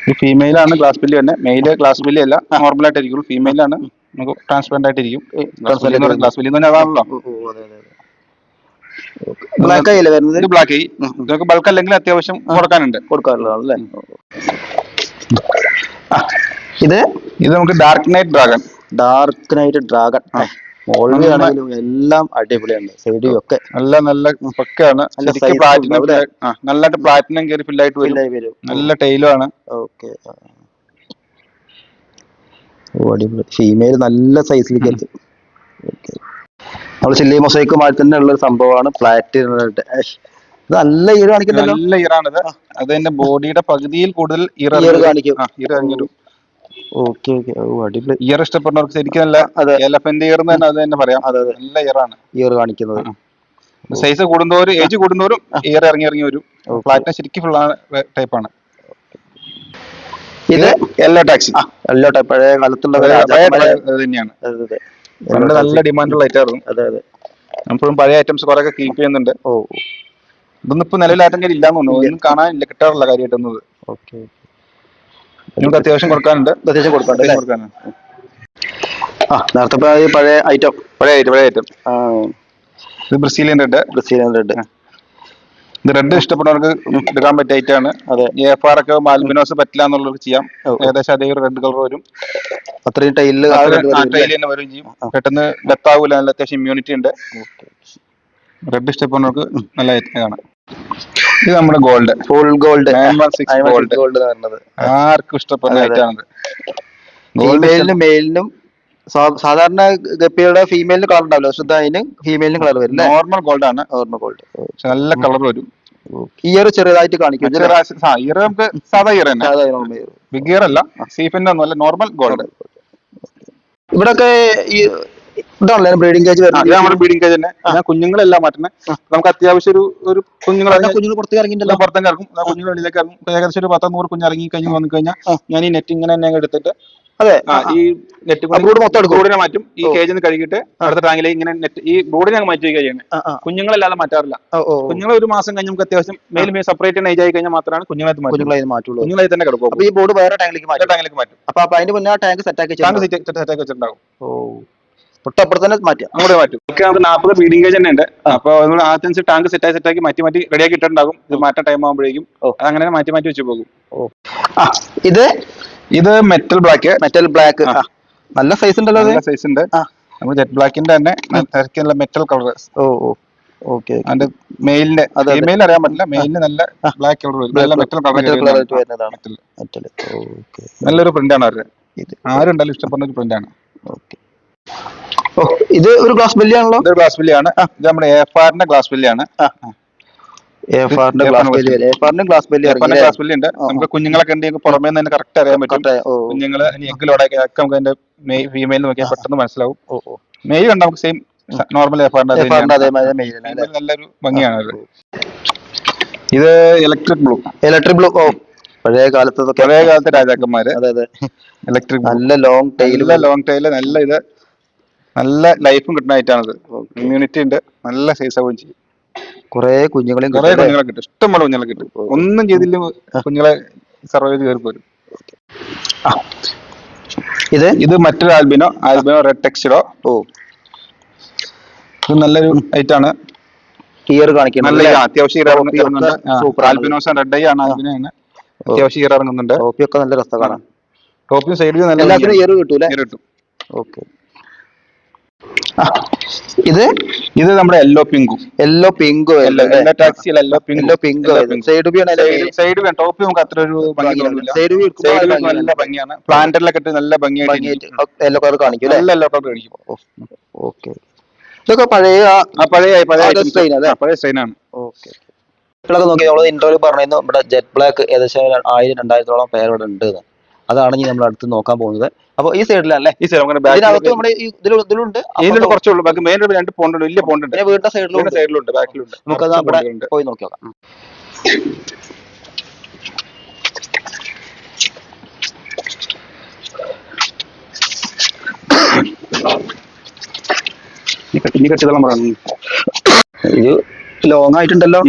ഈ ഫീമെയിൽ ആണ് ഗ്ലാസ് ബെല്ലി തന്നെ. മെയിൽ ഗ്ലാസ് ബെല്ലി അല്ല. നോർമൽ ആയിട്ടിരിക്കും ഫീമെയിൽ ആണ്. നമുക്ക് ട്രാൻസ്പെറന്റ് ആയിട്ടിരിക്കും ഗ്ലാസ് ബെല്ലി തന്നെ അതാണല്ലോ. ബ്ലാക്ക് ആയില്ലേ വരുന്നത്? ഇത് ബ്ലാക്ക് ആയി. ഇതൊക്കെ ബൾക്ക് അല്ലെങ്കിൽ അത്യാവശ്യം കൊടുക്കാനുണ്ട്. കൊടുക്കാറുള്ളതാണ് അല്ലേ ഇത്? ഇത് നമുക്ക് dark night dragon dark night dragon മോൾവി ആണെങ്കിലും എല്ലാം അടിപൊളിയാണ്. സൈഡിലും ഒക്കെ. നല്ല നല്ല പക്കയാണ്. നല്ല പ്ലാറ്റിനം നല്ലതായിട്ട് കയറി ഫില്ലായിട്ട് വരും. നല്ല ടൈലും ആണ്. ഓക്കെ. അടിപൊളി. ഫീമെയിൽ നല്ല സൈസിലേക്ക് നമ്മൾ നമ്മൾ ചില്ലി മൊസൈക്ക് മാറ്റി തന്നെ ഉള്ള ഒരു സംഭവമാണ് ഫ്ലാറ്റ് നല്ല ഈറ് കാണിക്കണ്ടല്ലോ? നല്ല ഇറാണിത് എന്റെ ബോഡിയുടെ പകുതിയിൽ കൂടുതൽ ഇറ കാണിക്കും. ഇറ ഇറങ്ങിയൊരു ഓക്കെ ഓക്കെ ഓ അടിപൊളി. ഇയർ ഇഷ്ടപ്പെടുന്നവർക്ക് ശരിക്കും നല്ല അതെ. എലഫന്റ് ഇയർ എന്ന് തന്നെ അത് തന്നെ പറയാം. അതെ അതെ. നല്ല ഇയറാണ് ഇയർ കാണിക്കുന്നത്. സൈസ് കൂടുന്തോറും ഏജ് കൂടുന്നവരും ഇയർ ഇറങ്ങി ഇറങ്ങി വരും. Okay. ഫ്ലാറ്റിന് ശരിക്കും ഫുൾ ടൈപ്പ് ആണ്. ഇത് എല്ലാ ടാക്സി എല്ലാ ടൈപ്പ് പഴയ കാലത്തുള്ള രാജാക്കന്മാരെ- തന്നെയാണ്. അതെ അതെ. പണ്ട് നല്ല ഡിമാൻഡുള്ള ഐറ്റം ആയിരുന്നു. അതെ അതെ. നമ്മളും പഴയ ഐറ്റംസ് കുറെ ഒക്കെ കീപ്പ് ചെയ്യുന്നുണ്ട്. ഓ. ഇതൊന്നും ഇപ്പൊ നിലവിൽ ആറ്റം ഇല്ലാന്ന് തോന്നുന്നു. ഒന്നും കാണാനില്ല കിട്ടാറില്ല കാര്യമായിട്ടൊന്നും. ഓക്കെ നമുക്ക് അത്യാവശ്യം കൊടുക്കാനുണ്ട്. അത്യാവശ്യം? കൊടുക്കാനുണ്ട് ആ നേരത്തെ പഴയ ഐറ്റം പഴയ ഐറ്റം പഴയ ഐറ്റം ഇത് ബ്രസീലിയൻ റെഡ് ബ്രസീലിയൻ റെഡ് ഇത് റെഡ് ഇഷ്ടപ്പെടുന്നവർക്ക് എടുക്കാൻ പറ്റിയ ഐറ്റം ആണ്. അതെ. എഫ് ആർ ഒക്കെ മാൽബിനോസ് പറ്റില്ല എന്നുള്ളവർക്ക് ചെയ്യാം. ഏകദേശം അതേ റെഡ് കളർ വരും. അത്രയും ടൈലിൽ ടൈൽ തന്നെ വരും ചെയ്യും. പെട്ടെന്ന് ഡെത്ത് ആവില്ല നല്ല അത്യാവശ്യം ഇമ്മ്യൂണിറ്റി ഉണ്ട്. റെഡ് ഇഷ്ടപ്പെടുന്നവർക്ക് നല്ല ആണ്. ഇത് നമ്മുടെ gold full gold gold gold ആർക്കും ഇഷ്ടപ്പെടുന്ന ഫീമെയിലിനും മെയിലിനും സാധാരണ ഗപ്പിയുടെ ഫീമെയിലിന് കളർ ഉണ്ടാവില്ല. പക്ഷെ അതിന് ഫീമെയിലിന് കളർ വരും നോർമൽ ഗോൾഡ് ആണ്. നോർമൽ ഗോൾഡ് നല്ല കളർ വരും. ഈ ഒരു ചെറുതായിട്ട് കാണിക്കും ഇയർ നമുക്ക് സാധാ ഇയർ തന്നെ. ബിഗ് ഇയർ അല്ല സീഫിന്റെ ഒന്നും അല്ല നോർമൽ ഗോൾഡ് ഇവിടൊക്കെ ഈ ഇതാണല്ലേ ബ്രീഡിംഗ് കേജ് ഇത് വരുന്നത്. നമ്മുടെ ബീഡിംഗ് കേജ് തന്നെ. ഞാൻ കുഞ്ഞുങ്ങളെല്ലാം മാറ്റുന്നത് നമുക്ക് അത്യാവശ്യം ഒരു ഒരു കുഞ്ഞുങ്ങളെ കുഞ്ഞുങ്ങൾ പുറത്തേക്ക് ഇറങ്ങിയിട്ടല്ലോ. എല്ലാം പുറത്തേക്ക് ഇറക്കും ആ കുഞ്ഞുങ്ങൾ വെളിയിലേക്ക് ഇറങ്ങും. ഏകദേശം ഒരു പത്ത് നൂറ് കുഞ്ഞ് ഇറങ്ങി കഴിഞ്ഞ് വന്നു കഴിഞ്ഞാൽ ഞാൻ ഈ നെറ്റ് ഇങ്ങനെ തന്നെ അങ്ങ് എടുത്തിട്ട് അതെ. ആ, ഈ നെറ്റ് ആ, brood മൊത്തം എടുക്കും. ബ്രൂഡിനെ മാറ്റും. ഈ കേജ് കേജിൽ നിന്ന് കഴുകിയിട്ട് അടുത്ത ടാങ്കിലേക്ക് ഇങ്ങനെ നെറ്റ് ഈ ബ്രൂഡിനെ അങ്ങ് മാറ്റി കഴിയാണ് ആ, ആ. കുഞ്ഞുങ്ങളല്ലാതെ മാറ്റാറില്ല. ഓ, ഓ കുഞ്ഞുങ്ങൾ ഒരു മാസം കഴിഞ്ഞ് നമുക്ക് അത്യാവശ്യം മെയിൽ മെയിൽ സെപ്പറേറ്റ് ഏജ് ആയി കഴിഞ്ഞാൽ മാത്രമാണ് കുഞ്ഞുങ്ങളെ മാറ്റും കുഞ്ഞുങ്ങളെ അതിന് മാറ്റുള്ളൂ. കുഞ്ഞുങ്ങളെ തന്നെ കിടക്കും അപ്പൊ ഈ ബോർഡ് വേറെ ടാങ്കിലേക്ക് മാറ്റും. ടാങ്കിലേക്ക് മാറ്റും. അപ്പൊ അതിന്റെ മുന്നേ ആ ടാങ്ക് സെറ്റ് ആക്കി ടാങ്ക് വെച്ചിട്ടുണ്ടോ? സെറ്റ് ആക്കി വെച്ചിട്ടുണ്ടാവും. ഓ. തൊട്ടപ്പുറത്ത് തന്നെ മാറ്റാം അങ്ങോട്ട് മാറ്റും. ഒക്കെ നമുക്ക് നാൽപ്പത് കേജ് തന്നെ ഉണ്ട്. അപ്പൊ നമ്മൾ ആദ്യം ടാങ്ക് സെറ്റായി സെറ്റാക്കി മാറ്റി മാറ്റി റെഡിയാക്കി ഇട്ടിട്ടുണ്ടാകും. ഇത് മാറ്റാൻ ടൈം ആകുമ്പോഴേക്കും. അങ്ങനെ മാറ്റി മാറ്റി വെച്ച് പോകും. ആ ഇത്? ഇത് മെറ്റൽ ബ്ലാക്ക് മെറ്റൽ ബ്ലാക്ക് നല്ല സൈസ് ഉണ്ടല്ലോ നല്ല സൈസ് ഉണ്ട്. നമ്മൾ ജെറ്റ് ബ്ലാക്കിന്റെ തന്നെ തിരക്കുള്ള മെറ്റൽ കളർ ഓ ഓ. ഓക്കെ അതിന്റെ മെയിലിന്റെ. ഫീമെയിൽ അറിയാൻ പറ്റില്ല. മെയിലിന് നല്ല ബ്ലാക്ക് കളർ നല്ല മെറ്റൽ കളർ നല്ലൊരു പ്രിന്റ് ആണ് അവരുടെ ഇത്. ആരുണ്ടല്ലോ ഇഷ്ടപ്പെടുന്ന ഒരു പ്രിന്റ് ആണ്. ഓക്കെ. ഇത് ഒരു ഗ്ലാസ് ബെല്ലി ആണല്ലോ? ഇതൊരു ഗ്ലാസ് ബില്ലി ആണ്. ഇത് നമ്മുടെ എഫ് ആറിന്റെ ഗ്ലാസ് ബില്ലി ആണ്. എഫ് ആറിന്റെ A4 ഗ്ലാസ് ബെല്ലി എഫ് ആറിന്റെ ഗ്ലാസ് ബെല്ലി എഫ് ആറിന്റെ ഗ്ലാസ് നമുക്ക് കുഞ്ഞുങ്ങളൊക്കെ ഉണ്ടെങ്കിൽ പുറമേ നിന്ന് തന്നെ കറക്റ്റ് അറിയാൻ പറ്റും. കുഞ്ഞുങ്ങൾ എഗ്ഗിലോടൊക്കെ ഒക്കെ നമുക്ക് അതിന്റെ ഫീമെയിൽ നോക്കിയാൽ പെട്ടെന്ന് മനസ്സിലാവും. മെയ് കണ്ട നമുക്ക് സെയിം നോർമൽ എഫ് ആറിന്റെ എഫ് ആറിന്റെ അതേമാതിരി നല്ലൊരു ഭംഗിയാണ് അത്. ഇത് ഇലക്ട്രിക് ബ്ലൂ ഇലക്ട്രിക് ബ്ലൂ ഓ പഴയ കാലത്തെ പഴയ കാലത്തെ രാജാക്കന്മാര്. അതെ അതെ. ഇലക്ട്രിക് നല്ല ലോങ് ടൈൽ നല്ല ലോങ് ടൈൽ നല്ല ഇത്. നല്ല ലൈഫും കിട്ടുന്ന ആയിട്ടാണ് ഇമ്മ്യൂണിറ്റി ഉണ്ട്. നല്ല സൈസ് ആവുകയും ചെയ്യും. കുറെ കുഞ്ഞുങ്ങളെയും കുറെ? കുഞ്ഞുങ്ങളെ കിട്ടും. ഇഷ്ടംപോലെ കുഞ്ഞുങ്ങളെ കിട്ടും. ഒന്നും ചെയ്തില്ല കുഞ്ഞുങ്ങളെ സർവൈവ് ചെയ്ത് കയറി പോരും ഇത്? ഇത് മറ്റൊരു ആൽബിനോ ആൽബിനോ റെഡ് ടെക്സ്റ്റിലോ ഓ? ഇത് നല്ലൊരു ഐറ്റാണ് ഇയർ കാണിക്കണം നല്ല അത്യാവശ്യം. ആൽബിനോസ് റെഡ് ഐ ആണ്. ആൽബിനോ അത്യാവശ്യം ഇയർ ഇറങ്ങുന്നുണ്ട്. ടോപ്പിയൊക്കെ ഒക്കെ നല്ല രസം കാണാം ടോപ്പിയും സൈഡിലും നല്ല ഇയർ കിട്ടൂല? ഇയർ കിട്ടും. ഓക്കെ ഇത്? ഇത് നമ്മുടെ യെല്ലോ പിങ്കും yellow pink yellow yellow pink side view ആണ് സൈഡ് ടോപ്പ് നമുക്ക് അത്ര ഒരു ഭംഗി സൈഡ് വ്യൂ സൈഡ് നല്ല ഭംഗിയാണ്. പ്ലാന്റിലൊക്കെ ഇട്ട് നല്ല ഭംഗിയായിട്ട്. യെല്ലോ കളർ കാണിക്കും അല്ലേ? നല്ല യെല്ലോ കളർ അടിക്കും ഓക്കെ. ഇതൊക്കെ പഴയ പഴയ പഴയ സ്ട്രെയിൻ അതെ പഴയ സ്ട്രെയിൻ ആണ്. ഓക്കെ നോക്കി നമ്മൾ ഇന്റർവ്യൂ പറഞ്ഞിരുന്നു ഇവിടെ ജെറ്റ് ബ്ലാക്ക് ഏകദേശം ആയിരം രണ്ടായിരത്തോളം ഇവിടെ ഉണ്ട്. അതാണ് ഇനി നമ്മൾ അടുത്ത് നോക്കാൻ പോകുന്നത്. അപ്പൊ ഈ സൈഡിലല്ലേ ഈ സൈഡ് നമുക്ക് ഇതിനകത്ത് നമ്മുടെ ഈ ഇതിലും ഇതിലുണ്ട്. അപ്പുറത്ത് കുറച്ചേ ഉള്ളൂ ബാക്കി മെയിൻ രണ്ട് പോണ്ട് ഉണ്ട്. വലിയ പോണ്ട് ഉണ്ട്. പിന്നെ വീടിന്റെ സൈഡിലും സൈഡിലുണ്ട് ബാക്കിലുണ്ട്. നമുക്കത് അവിടെ പോയി നോക്കി നോക്കാം. കെട്ടി- ഇനി കെട്ടിയതെല്ലാം പറഞ്ഞു ഇത് ലോങ് ആയിട്ടുണ്ടല്ലോ.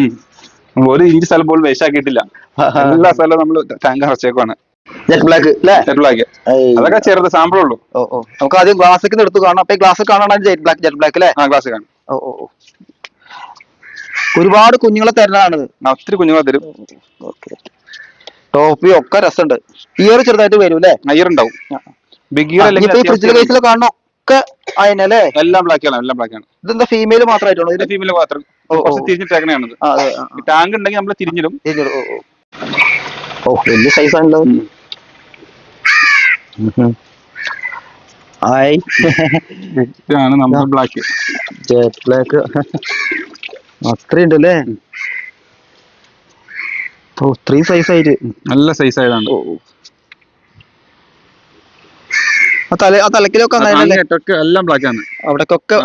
ഒരു ഇഞ്ച് സ്ഥലം പോലും വേസ്റ്റ് ആക്കിയിട്ടില്ല. എല്ലാ സ്ഥലവും നമ്മൾ ടാങ്ക് നിറച്ചേക്കുവാണ് ജെറ്റ് ബ്ലാക്ക് അല്ലേ ബ്ലാക്ക് അതൊക്കെ ചെറുത് സാമ്പിൾ ഉള്ളൂ ഓ ഓ. നമുക്ക് ആദ്യം ഗ്ലാസ്സിൽ എടുത്ത് കാണാം അപ്പൊ ഗ്ലാസ് കാണാൻ ജെറ്റ് ബ്ലാക്ക് ജെറ്റ് ബ്ലാക്ക് അല്ലേ ആ ഗ്ലാസ് കാണും. ഓ ഓ ഒരുപാട് കുഞ്ഞുങ്ങളെ തരുന്നതാണിത് ആ, ഒത്തിരി കുഞ്ഞുങ്ങളെ തരും. ഓക്കെ. ടോപ്പി ഒക്കെ രസമുണ്ട്. ഇയർ ചെറുതായിട്ട് വരും അല്ലേ ഇയർ ഉണ്ടാവും. ബിഗ് ഇയർ അല്ലെങ്കിൽ ഫ്രിഡ്ജിലെ കേസിൽ കാണണം ഒക്കെ അതിനല്ലേ എല്ലാം ബ്ലാക്ക് ആണ് എല്ലാം ബ്ലാക്ക് ആണ്. ഇതെന്താ ഫീമെയിൽ മാത്രമായിട്ടാണോ മാത്രം. ടാങ്ക് ഉണ്ടെങ്കിൽ നമ്മൾ തിരിഞ്ഞിടും. ഓ വലിയ സൈസ് ആണല്ലോ. ഹായ്. ഇതാണ് നമ്മുടെ ബ്ലാക്ക് ജെറ്റ് ബ്ലാക്ക് അത്രയുണ്ട് അല്ലേ ഓ ഇത്രയും സൈസ് ആയിട്ട്. നല്ല സൈസ് ആയതാണ്. ആ തല ആ തലക്കിലൊക്കെ എല്ലാം ബ്ലാക്ക് ആണ്. അവിടേക്കൊക്കെ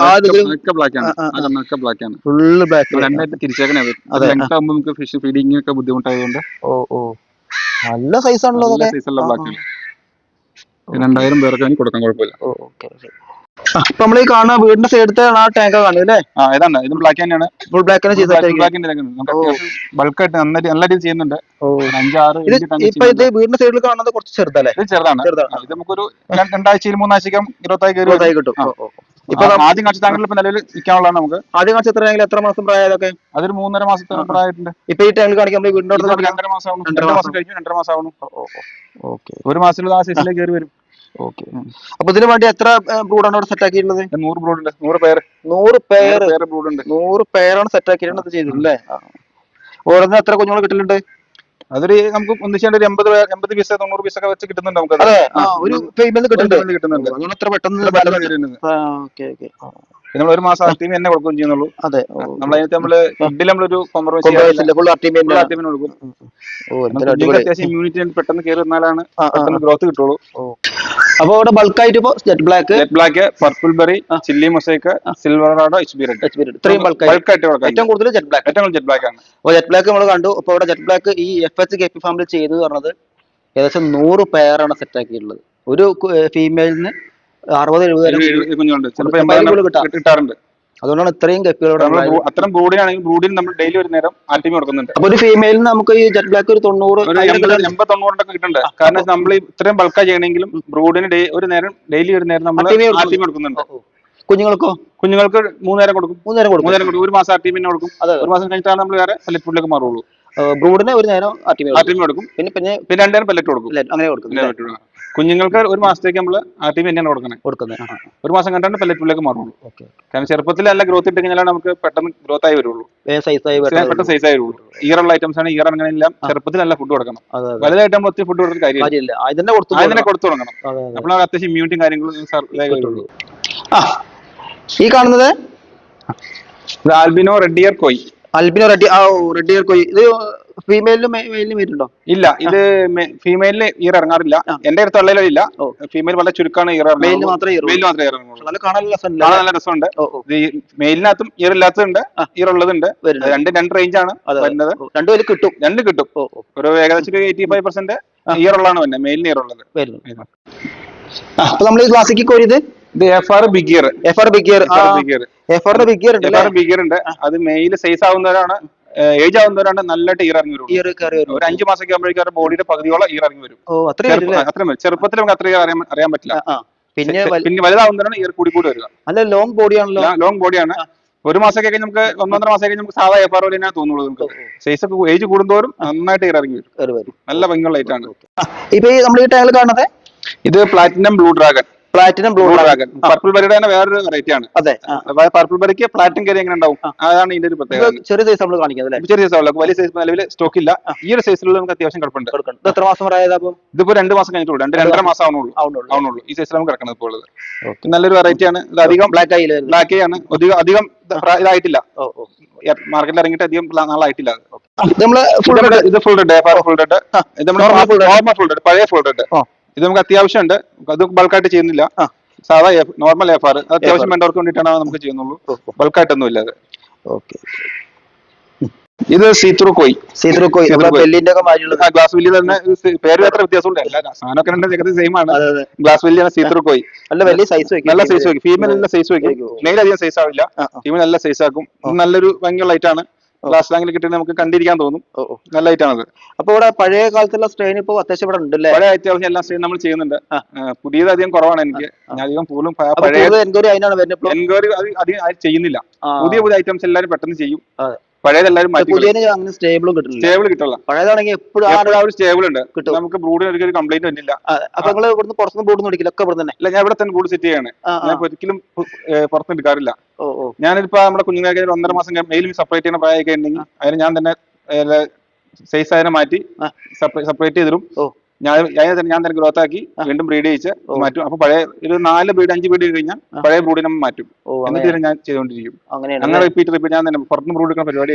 ബ്ലാക്ക് ആണ്. ആണ്. ഫുള്ള് ബ്ലാക്ക് രണ്ടായിട്ട് തിരിച്ചേക്കണേ. അത്. നമുക്ക് ഫിഷ് ഫീഡിങ് ഒക്കെ ബുദ്ധിമുട്ടായതുകൊണ്ട്. ഓ ഓ. നല്ല സൈസ് ആണല്ലോ സൈസ് ഉള്ള ബ്ലാക്ക് ആണ്. രണ്ടായിരം പേർക്ക് അതിന് കൊടുക്കാൻ കുഴപ്പമില്ല. അപ്പൊ ഓക്കെ നമ്മൾ ഈ കാണുന്ന വീടിന്റെ സൈഡത്തെ ആ ടാങ്ക് കാണും അല്ലേ? ആ ഇതാണ്. ഇത് ബ്ലാക്ക് തന്നെയാണ്. ഫുൾ ബ്ലാക്ക് ചെയ്തിട്ടായിരിക്കും ബ്ലാക്കിന്റെ ബൾക്കായിട്ട് നന്നായിട്ട് നല്ല രീതിയിൽ ചെയ്യുന്നുണ്ട്. അഞ്ചാറ് ഇപ്പൊ ഇത് വീടിന്റെ സൈഡിൽ കാണുന്നത് കുറച്ച് ചെറുതല്ലേ? ചെറുതാണ്. ചെറുതാണ്. ഇത് നമുക്കൊരു രണ്ട് രണ്ടാഴ്ചയിൽ മൂന്നാഴ്ചക്കകം ഇരുപത്തായി കയറി. കിട്ടും. ഇപ്പൊ ആദ്യം കാഴ്ച താങ്കളിൽ ഇപ്പൊ നിലവിൽ നിൽക്കാനുള്ളതാണ് നമുക്ക്. ആദ്യം കാഴ്ച എത്രയാണെങ്കിൽ എത്ര മാസം പ്രായതൊക്കെ അതൊരു മൂന്നര മാസത്തെ പ്രായമായിട്ടുണ്ട്. ഇപ്പൊ ഈ ടൈമിൽ കാണിക്കാൻ വീടിന്റെ രണ്ടര മാസം ആവണം രണ്ടര മാസം. കഴിഞ്ഞു രണ്ടര മാസം ആവണം ഓക്കെ. ഒരു മാസത്തിൽ ആ സൈസിലേക്ക് കയറി വരും. ഓക്കെ. അപ്പൊ ഇതിന് വേണ്ടി എത്ര ബ്രൂഡാണ് അവിടെ സെറ്റ് ആക്കിയിട്ടുള്ളത് നൂറ് ബ്രോഡ് ഉണ്ട് നൂറ് പേര്. നൂറ് പേര് ബ്രോഡ് ഉണ്ട് നൂറ് പേരാണ് സെറ്റ് ആക്കിയിട്ടുണ്ട് ചെയ്തിട്ടുണ്ടല്ലേ ഓരോന്നിന് എത്ര കുഞ്ഞുങ്ങൾ കിട്ടലുണ്ട്? അതൊരു നമുക്ക് ഒന്നിച്ചേണ്ട ഒരു എൺപത് എൺപത് പീസ് തൊണ്ണൂറ് പീസ് ഒക്കെ വെച്ച് കിട്ടുന്നുണ്ട് നമുക്ക് ഒരു കിട്ടുന്നുണ്ട്. കിട്ടുന്നുണ്ട്. അത്ര പെട്ടെന്ന് നമ്മൾ ഒരു മാസം ആർട്ടിമി തന്നെ കൊടുക്കുകയും ചെയ്യുന്നുള്ളൂ. അതെ. നമ്മൾ അതിനകത്ത് നമ്മൾ ഫുഡിൽ നമ്മളൊരു കോംപ്രമൈസ് കൊടുക്കും. അത്യാവശ്യം ഇമ്മ്യൂണിറ്റി പെട്ടെന്ന് കയറി വന്നാലാണ് പെട്ടെന്ന് ഗ്രോത്ത് കിട്ടുള്ളൂ. അപ്പൊ ഇവിടെ ബൾക്കായിട്ട് ഇപ്പൊ jet black jet black purple berry chilli mosaic silver Rado H B red H B red ഇത്രയും ബൾക്ക് ആയിട്ട്. ഏറ്റവും കൂടുതൽ ജെറ്റ് ബ്ലാക്ക് ഏറ്റവും ജെറ്റ് ബ്ലാക്ക് ആണ്. അപ്പോൾ ജെറ്റ് ബ്ലാക്ക് നമ്മൾ കണ്ടു. അപ്പോൾ ഇവിടെ ജെറ്റ് ബ്ലാക്ക് ഈ എഫ് എച്ച് കെ പി ഫാമിൽ ചെയ്തു പറഞ്ഞത് ഏകദേശം നൂറ് പേരാണ് സെറ്റ് ആക്കിയിട്ടുള്ളത്. ഒരു ഫീമെയിലിന് അറുപത് എഴുപത്. കിട്ടാറുണ്ട്. അതുകൊണ്ടാണ് ഇത്രയും കപ്പികളോട് അത്രയും അത്തരം ബ്രൂഡിനാണെങ്കിൽ ബ്രൂഡിന് നമ്മൾ ഡെയിലി ഒരു നേരം ആർട്ടിമി കൊടുക്കുന്നുണ്ട്. അപ്പൊ ഒരു ഫീമെയിലിന് നമുക്ക് ഈ ജെറ്റ് ബ്ലാക്ക് ഒരു തൊണ്ണൂറ് എൺപത്. എൺപത് കിട്ടുന്നുണ്ട്. കാരണം നമ്മൾ ഇത്രയും ബൾക്കാ ചെയ്യണമെങ്കിലും ബ്രൂഡിന് ഒരു നേരം ഡെയിലി ഒരു നേരം നമ്മൾ കൊടുക്കും. കൊടുക്കുന്നുണ്ട്. കുഞ്ഞുങ്ങൾക്കോ? കുഞ്ഞുങ്ങൾക്ക് മൂന്ന് നേരം കൊടുക്കും. മൂന്ന് നേരം കൊടുക്കും. മൂന്നേരം കൊടുക്കും. ഒരു മാസം ആർട്ടിമിനെ കൊടുക്കും. അതെ ഒരു മാസം കഴിഞ്ഞിട്ടാണ് നമ്മൾ വേറെ പല്ലറ്റ് ഫുഡിലേക്ക് മാറുള്ളൂ. ബ്രൂഡിന് ഒരു നേരം ആർട്ടിമി കൊടുക്കും. പിന്നെ പിന്നെ രണ്ടേരം രണ്ടു നേരം പല്ലറ്റ് കൊടുക്കും. അങ്ങനെ കൊടുക്കും. കുഞ്ഞുങ്ങൾക്ക് ഒരു മാസത്തേക്ക് നമ്മൾ ടി തന്നെയാണ് കൊടുക്കുന്നത്. കൊടുക്കുന്നത്. ഒരു മാസം കണ്ടാണ് പല്ലറ്റ് ഫുഡിലേക്ക് മാറുള്ളൂ. കാരണം ചെറുപ്പത്തിൽ നല്ല ഗ്രോത്ത് ഇട്ട് കഴിഞ്ഞാൽ നമുക്ക് പെട്ടെന്ന് ഗ്രോത്ത് ആയി വരുള്ളൂ. പെട്ടെന്ന് സൈസ് ആയി വരുള്ളൂ. ഈറുള്ള ഐറ്റംസ് ആണ് ഇയർ അങ്ങനെ എല്ലാം ചെറുപ്പത്തിൽ നല്ല ഫുഡ് കൊടുക്കണം വലുതായിട്ട് നമ്മൾ ഒത്തിരി ഫുഡ് കൊടുക്കുന്ന കാര്യമില്ല. അതിനെ. കൊടുത്തു തുടങ്ങണം അപ്പോൾ അത്യാവശ്യം ഇമ്മ്യൂണിറ്റിയും കാര്യങ്ങളും ആ ഈ കാണുന്നത്? Albino red ear koi. Albino red ആ റെഡി കോയി ഇത് ഫീമെയിലും മെയിലും വരുന്നുണ്ടോ? ഇല്ല ഇത് ഫീമെയിലിൽ ഇയർ ഇറങ്ങാറില്ല. എന്റെ അടുത്ത് ഉള്ളതിലും ഇല്ല ഫീമെയിൽ വളരെ ചുരുക്കമാണ് ഇയർ മെയിൽ മാത്രമേ മെയിൽ മാത്രമേ ഇറങ്ങുള്ളൂ. നല്ല കാണാൻ നല്ല രസമുണ്ട്. മെയിലിനകത്തും ഇയർ ഇല്ലാത്തതുണ്ട്. ഇയർ ഉള്ളതുണ്ട്. രണ്ട് രണ്ട് റേഞ്ച് ആണ്. വരുന്നത്. രണ്ടു പേര് കിട്ടും. രണ്ട് കിട്ടും. ഒരു ഏകദേശം എയ്റ്റി ഫൈവ് പെർസെന്റ് ഇയർ ഉള്ളതാണ് വരുന്നത്. മെയിലിന് വരുന്നു അപ്പൊ നമ്മൾ ഈ ക്ലാസ്സിക്ക് കോരിയത് ഇത് F R big ear F R big gear F ആറിന്റെ ബിഗ് ഉണ്ട് എഫ് ആർ ബിഗ് ഉണ്ട്. അത് മെയിൽ സൈസ് ആവുന്നവരാണ് ഏജ് ആവുന്നവരാണ് നല്ല ടീർ ഇറങ്ങി വരും. ഒരു അഞ്ചു മാസം ആകുമ്പോഴേക്കും അവരുടെ ബോഡിയുടെ പകുതിയോളം ഇയർ ഇറങ്ങി വരും. അത്രയും ചെറുപ്പത്തിൽ നമുക്ക് അത്രയും അറിയാൻ അറിയാൻ പറ്റില്ല. പിന്നെ പിന്നെ വലുതാവുന്നവരാണ് ഇയർ കൂടി കൂടി വരിക. അല്ല ലോങ് ബോഡിയാണല്ലോ ലോങ് ബോഡിയാണ് ഒരു മാസം കഴിഞ്ഞ് നമുക്ക് ഒന്നൊന്നര മാസം കഴിഞ്ഞ് നമുക്ക് സാധാ എഫ് ആർ തന്നെ തോന്നുള്ളൂ നമുക്ക്. സൈസ് ഒക്കെ ഏജ് കൂടുന്തോറും നന്നായിട്ട് ഇയർ ഇറങ്ങി വരും. നല്ല ഭംഗിയുള്ള ലൈറ്റ് ആണ്. ഇപ്പൊ നമ്മൾ ഈ ടാങ്കിൽ കാണുന്നത്? ഇത് platinum blue dragon platinum blue dragon purple ബെറിയുടെ തന്നെ വേറൊരു വെറൈറ്റി ആണ്. അതെ പർപ്പിൾ ബെറിക്ക് പ്ലാറ്റിനം കരി എങ്ങനെ ഉണ്ടാവും? അതാണ് ഇതിന്റെ ഒരു പ്രത്യേകത. ചെറിയ സൈസ് നമ്മൾ കാണിക്കുന്നത് അല്ലേ? സൈസ് ചെറിയ സൈസുള്ള വലിയ സൈസ് നിലവിൽ സ്റ്റോക്ക് ഇല്ല. ഈ ഒരു സൈസിലുള്ള നമുക്ക് അത്യാവശ്യം കിടപ്പുണ്ട്. കിടക്കുന്നത് ഇത് എത്ര മാസം പ്രായതാ അപ്പം? ഇതിപ്പോ രണ്ട് മാസം കഴിഞ്ഞിട്ടുള്ളൂ. രണ്ട് രണ്ടര മാസം. ആവണുള്ളൂ ആവുന്നുള്ളൂ. ആവണുള്ളൂ ഈ സൈസിൽ നമുക്ക് കിടക്കുന്നത് ഇപ്പോൾ ഉള്ളത്. നല്ലൊരു വെറൈറ്റി ആണ്. ഇത് അധികം ബ്ലാക്ക് ബ്ലാക്ക് ആണ്. അധികം അധികം ഇതായിട്ടില്ല. മാർക്കറ്റിൽ ഇറങ്ങിയിട്ട് അധികം നാളായിട്ടില്ല. ഇത് ഫുൾ ഡെഡ് ഇത് ഫുൾ റെഡ് പഴയ ഫുൾ റെഡ്. ഇത് നമുക്ക് അത്യാവശ്യമുണ്ട്. അത് ബൾക്കായിട്ട് ചെയ്യുന്നില്ല. ആ. സാധാ നോർമൽ എഫ് ആർ അത്യാവശ്യം വേണ്ടവർക്ക് വേണ്ടിയിട്ടാണ് നമുക്ക് ചെയ്യുന്നുള്ളൂ. ബൾക്കായിട്ടൊന്നും ഇല്ലാതെ ഓക്കെ. ഇത് സീത്രൂ കോയി സീത്രൂ കോയി. ബെല്ലിന്റെ ഒക്കെ മാതിരിയുള്ളത് ഗ്ലാസ് വെല്ലി തന്നെ. പേര് അത്ര വ്യത്യാസമുണ്ട്. എല്ലാ സാധനമൊക്കെ രണ്ട് ഏകദേശം സെയിം ആണ്. ഗ്ലാസ് വെല്ലി ആണ് സീത്രു കോയി നല്ല വലിയ സൈസ് വെക്കും നല്ല സൈസ് വെക്കും ഫീമെയിൽ നല്ല സൈസ് വെക്കും. മെയിൽ അധികം സൈസ് ആവില്ല. ഫീമെയിൽ നല്ല സൈസ് ആക്കും. നല്ലൊരു ഭയങ്കര ലൈറ്റ് ആണ്. ഗ്ലാസ് ലാങ്കിൽ കിട്ടി നമുക്ക് കണ്ടിരിക്കാൻ തോന്നും. നല്ല ഐറ്റം ആണത് അപ്പൊ ഇവിടെ പഴയ കാലത്തുള്ള സ്ട്രെയിൻ ഇപ്പൊ അത്യാവശ്യം ഇവിടെ ഉണ്ടല്ലേ? പഴയ അത്യാവശ്യം എല്ലാം സ്ട്രെയിൻ നമ്മൾ ചെയ്യുന്നുണ്ട്. പുതിയത് അധികം കുറവാണ് എനിക്ക്. ഞാൻ അധികം അപ്പൊ പഴയ എൻക്വയറി അതിനാണ് വരുന്നത് എൻക്വയറി അധികം ചെയ്യുന്നില്ല. പുതിയ പുതിയ ഐറ്റംസ് എല്ലാവരും പെട്ടെന്ന് ചെയ്യും. പഴയത് എല്ലാവരും അങ്ങനെ സ്റ്റേബിളും കിട്ടുന്നില്ല. സ്റ്റേബിൾ കിട്ടില്ല പഴയതാണെങ്കിൽ എപ്പോഴും ആ ഒരു സ്റ്റേബിൾ ഉണ്ട്. കിട്ടും. നമുക്ക് ബ്രൂഡിന് ഒരിക്കലും കംപ്ലൈന്റ് വന്നില്ല. അപ്പൊ നിങ്ങൾ ഇവിടുന്ന് പുറത്തുനിന്ന് ബ്രൂഡ് നോക്കില്ല ഒക്കെ ഇവിടെ തന്നെ. ഇല്ല ഞാൻ ഇവിടെ തന്നെ ബ്രൂഡ് സെറ്റ് ചെയ്യാണ്. ഞാൻ ഒരിക്കലും പുറത്ത് എടുക്കാറില്ല. ഞാനിപ്പോ നമ്മുടെ കുഞ്ഞുങ്ങൾക്ക് ഒരു ഒന്നര മാസം മെയിലും സെപ്പറേറ്റ് ചെയ്യുന്ന പ്രായമൊക്കെ ഉണ്ടെങ്കിൽ അതിന് ഞാൻ തന്നെ സൈസ് അതിനെ മാറ്റി സെപ്പറേറ്റ് ചെയ്തിരും ഓ. ഞാൻ ഞാൻ തന്നെ ഗ്രോത്ത് ആക്കി വീണ്ടും ബ്രീഡ് ചെയ്യിച്ച് മാറ്റും. അപ്പൊ പഴയ ഒരു നാല് ബ്രീഡ് അഞ്ച് ബ്രീഡ് കഴിഞ്ഞാൽ പഴയ ബ്രൂഡിനെ മാറ്റും. എന്നിട്ട് ഞാൻ ചെയ്തുകൊണ്ടിരിക്കും. അങ്ങനെ റിപ്പീറ്റ് റിപ്പീറ്റ് ഞാൻ തന്നെ പുറത്തുനിന്ന് ബ്രൂഡ് എടുക്കുന്ന പരിപാടി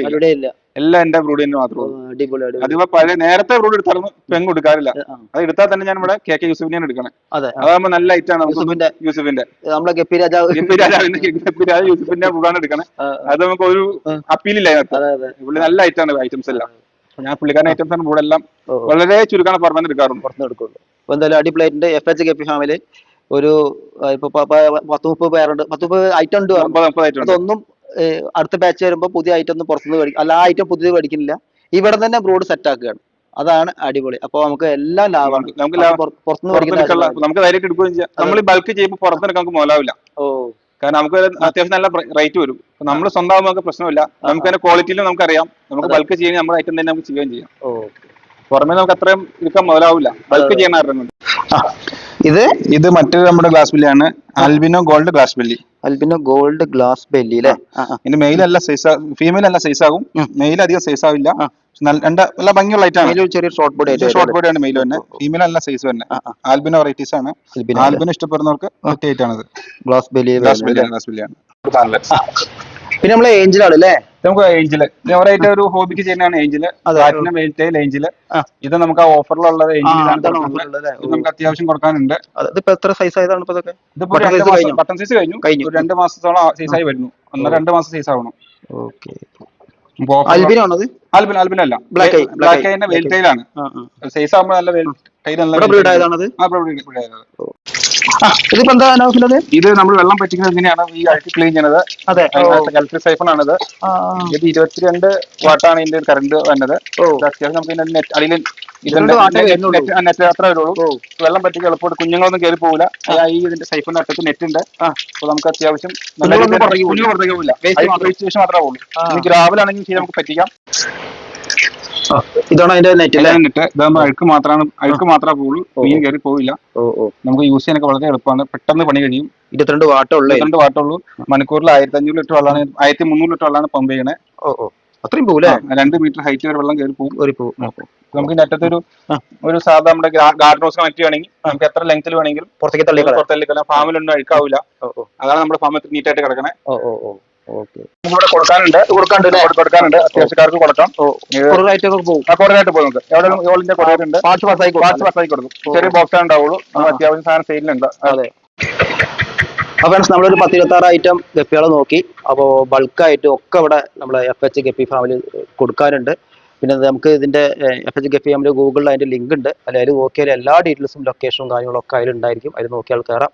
എല്ലാം എന്റെ ബ്രൂഡ് തന്നെ മാത്രമേ അതിപ്പോ പഴയ നേരത്തെ ബ്രൂഡ് എടുത്താലും പെങ്ങ് കൊടുക്കാറില്ല. അത് എടുത്താൽ തന്നെ ഞാൻ ഇവിടെ കെ കെ യൂസഫിനെയാണ് എടുക്കണേ. അതെ. അതാകുമ്പോ നല്ല ഐറ്റാണ് യൂസഫിന്റെ. യൂസഫിന്റെ. നമ്മളെ ഗപ്പി രാജാവ്. ഗപ്പി രാജാവിന്റെ ഗപ്പി രാജാവ് യൂസുഫിന്റെ ബ്രൂഡാണ് എടുക്കണേ. അത് നമുക്ക് ഒരു അപ്പീലില്ല അതിനകത്ത്. നല്ല ഐറ്റാണ് ഐറ്റംസ് എല്ലാം. ഞാൻ പുള്ളിക്കാരൻ ഐറ്റംസ് ആണ് ഇവിടെ എല്ലാം. വളരെ ചുരുക്കാണ് പുറമെ എടുക്കാറുണ്ട് പുറത്തുനിന്ന് എടുക്കുള്ളൂ. അപ്പൊ എന്തായാലും അടിപൊളിയായിട്ടുണ്ട്. F H K P family ഒരു ഇപ്പൊ പത്ത് മുപ്പത് പേരുണ്ട്. പത്ത് മുപ്പത് ഐറ്റം ഉണ്ട് പറഞ്ഞു. അതൊന്നും അടുത്ത ബാച്ച് വരുമ്പോൾ പുതിയ ഐറ്റം ഒന്നും പുറത്തുനിന്ന് മേടിക്കും അല്ല ആ ഐറ്റം പുതിയത് മേടിക്കുന്നില്ല. ഇവിടെ തന്നെ ബ്രോഡ് സെറ്റ് ആക്കുകയാണ്. അതാണ് അടിപൊളി. അപ്പൊ നമുക്ക് എല്ലാം ലാഭമാണ്. നമുക്ക് ലാഭം. പുറത്തുനിന്ന്. നമുക്ക് ഡയറക്റ്റ് എടുക്കുകയും ചെയ്യാം. നമ്മൾ ബൾക്ക് ചെയ്യുമ്പോൾ പുറത്തെടുക്കാൻ നമുക്ക് മുതലാവില്ല ഓ. കാരണം നമുക്ക് അത്യാവശ്യം നല്ല റേറ്റ് വരും. നമ്മൾ സ്വന്തമാകുമ്പോൾ നമുക്ക് പ്രശ്നമില്ല. നമുക്ക് അതിന്റെ ക്വാളിറ്റിയിലും നമുക്കറിയാം നമുക്ക് ബൾക്ക് ചെയ്യാൻ നമ്മുടെ ഐറ്റം തന്നെ നമുക്ക് ചെയ്യുകയും ചെയ്യാം. പുറമേ നമുക്ക് അത്രയും എടുക്കാൻ മുതലാവില്ല. ബൾക്ക് ചെയ്യാൻ ആരുടെ ഇത്? ഇത് മറ്റൊരു നമ്മുടെ glass ബില്ലിയാണ് albino gold glass belly albino gold glass belly അല്ലേ. ഇതിന്റെ മെയിൽ അല്ല സൈസ് ഫീമെയിൽ അല്ല സൈസ് ആകും. മെയിൽ അധികം സൈസ് ആവില്ല. നല്ല രണ്ട് നല്ല ഭംഗിയുള്ള ഐറ്റാണ് ആണ്. ചെറിയ ഷോർട്ട് ബോഡി ആണ് ഷോർട്ട് ബോഡി ആണ് മെയിൽ തന്നെ ഫീമെയിൽ അല്ല സൈസ് തന്നെ. ആൽബിനോ വെറൈറ്റീസ് ആണ്. ആൽബിനോ ഇഷ്ടപ്പെടുന്നവർക്ക് പറ്റിയ ഗ്ലാസ് ഇത് glass belly glass belly glass ബില്ലിയാണ് പിന്നെ നമ്മളെ ആണ് അല്ലേ? നമുക്ക് ഏഞ്ചിൽ ഒരായിട്ട് ഒരു ഹോബിക്ക് ചെയ്യുന്നതാണ് ഏഞ്ചിൽ അതെ. പ്ലാറ്റിനം വെയിറ്റേൽ ഏഞ്ചിൽ ഇത് നമുക്ക് ആ അല്ലേ? നമുക്ക് അത്യാവശ്യം കൊടുക്കാനുണ്ട്. അത് ഇതിപ്പോ എത്ര സൈസ് ആയതാണ് ഇപ്പൊ ഇതൊക്കെ? ഇതിപ്പോ Button രണ്ട് size മാസം കഴിഞ്ഞോ? ബട്ടൺ സൈസ് കഴിഞ്ഞു. കഴിഞ്ഞു. ഒരു രണ്ട് മാസത്തോളം സൈസ് ആയി വരുന്നു. ഒന്നര രണ്ട് മാസം സൈസ് ആവണം. ഓക്കെ. ആൽബിൻ ആൽബിൻ അല്ല. ബ്ലാക്ക് ബ്ലാക്ക് ഐന്റെ വെയിൽ സൈസ് ആകുമ്പോൾ നല്ല വെയിൽ ടൈൽ നല്ല ബ്രീഡ് ആയതാണത്? ഇതിപ്പോ എന്താ നൗഫിലത് ഇത് നമ്മൾ വെള്ളം പറ്റിക്കുന്നത് എങ്ങനെയാണ് ഈ അഴുക്ക് ക്ലീൻ ചെയ്യുന്നത് അതെ. ഇലക്ട്രിക് സൈഫൺ ആണത്. ഇത് ഇരുപത്തിരണ്ട് വാട്ടാണ് ഇതിന്റെ കറണ്ട് വന്നത്. അത്യാവശ്യം നമുക്ക് അതിൽ അടിയിൽ നെറ്റ് അത്ര വരുള്ളൂ. വെള്ളം പറ്റി എളുപ്പമായിട്ട് കുഞ്ഞുങ്ങളൊന്നും കയറി പോകില്ല ഈ ഇതിന്റെ സൈഫിന്റെ അറ്റത്ത് നെറ്റ് ഉണ്ട്. അപ്പൊ നമുക്ക് അത്യാവശ്യം. വേസ്റ്റ് മാത്രമേ പോകുള്ളൂ ആ. ഇനി ഗ്രാവലാണെങ്കിൽ ശരി നമുക്ക് പറ്റിക്കാം. ഇതാണ് അതിന്റെ നെറ്റ് നെറ്റ് ഇതാകുമ്പോൾ അഴുക്ക് മാത്രമാണ് അഴുക്ക് മാത്രമേ പോകുള്ളൂ മീൻ കയറി പോവില്ല. നമുക്ക് യൂസ് ചെയ്യാനൊക്കെ വളരെ എളുപ്പമാണ്. പെട്ടെന്ന് പണി കഴിയും. ഇരുപത്തിരണ്ട് വാട്ടുള്ളൂ ഉള്ളേ. ഇരുപത്തിരണ്ട് വാട്ടുള്ളൂ മണിക്കൂറിൽ ആയിരത്തി അഞ്ഞൂറ് ലിറ്റർ വെള്ളമാണ് ആയിരത്തി മുന്നൂറ് ലിറ്റർ വെള്ളമാണ് പമ്പ് ചെയ്യണേ. ഓ ഓ. അത്രയും പോകൂലേ രണ്ട് മീറ്റർ ഹൈറ്റ് വരെ വെള്ളം കയറി പോകും. ഒരു പോകും. നമുക്ക് നെറ്റത്തെ ഒരു ഒരു സാധാ നമ്മുടെ ഗാർഡൻ ഹൗസ് കണക്ട് ചെയ്യണമെങ്കിൽ നമുക്ക് എത്ര ലെങ്ത്തിൽ വേണമെങ്കിലും പുറത്തേക്ക് തള്ളി പുറത്തേക്ക് ഫാമിലൊന്നും അഴുക്കാവില്ല. അതാണ് നമ്മുടെ ഫാം നീറ്റ് ആയിട്ട് കിടക്കണേ. ഓ ഓ ഓ. ഇവിടെ കൊടുക്കാനുണ്ട്. കൊടുക്കാണ്ട് കൊടുക്കാനുണ്ട് അത്യാവശ്യക്കാർക്ക് കൊടുക്കാം. കുറവായിട്ട് പോകും. കുറവായിട്ട് പോകും നമുക്ക്. എവിടെ ഓൾ ഇന്ത്യ കുറവായിട്ടുണ്ട് പാർട്സ് പാസ്സായി പാർട്സ് പാസ്സായി കൊടുക്കും. ചെറിയ ബോക്സ് ഉണ്ടാവുള്ളൂ അത്യാവശ്യം സാധനം സെയിലുണ്ട് അതെ. അപ്പൊ ഫ്രണ്ട്സ് നമ്മളൊരു പത്ത് ഇരുപത്തി ആറ് ഐറ്റം ഗപ്പികളെ നോക്കി. അപ്പോൾ ബൾക്കായിട്ട് ഒക്കെ ഇവിടെ നമ്മൾ എഫ് എച്ച് ഗപ്പി ഫാമിലി കൊടുക്കാനുണ്ട് പിന്നെ നമുക്ക് ഇതിന്റെ എഫ് എച്ച് ഗപ്പി ഫാമിലി ഗൂഗിളിൽ അതിന്റെ ലിങ്ക് ഉണ്ട്. അല്ല അതിൽ നോക്കിയാൽ എല്ലാ ഡീറ്റെയിൽസും ലൊക്കേഷനും കാര്യങ്ങളൊക്കെ അതിലുണ്ടായിരിക്കും അതിൽ നോക്കിയാൽ കയറാം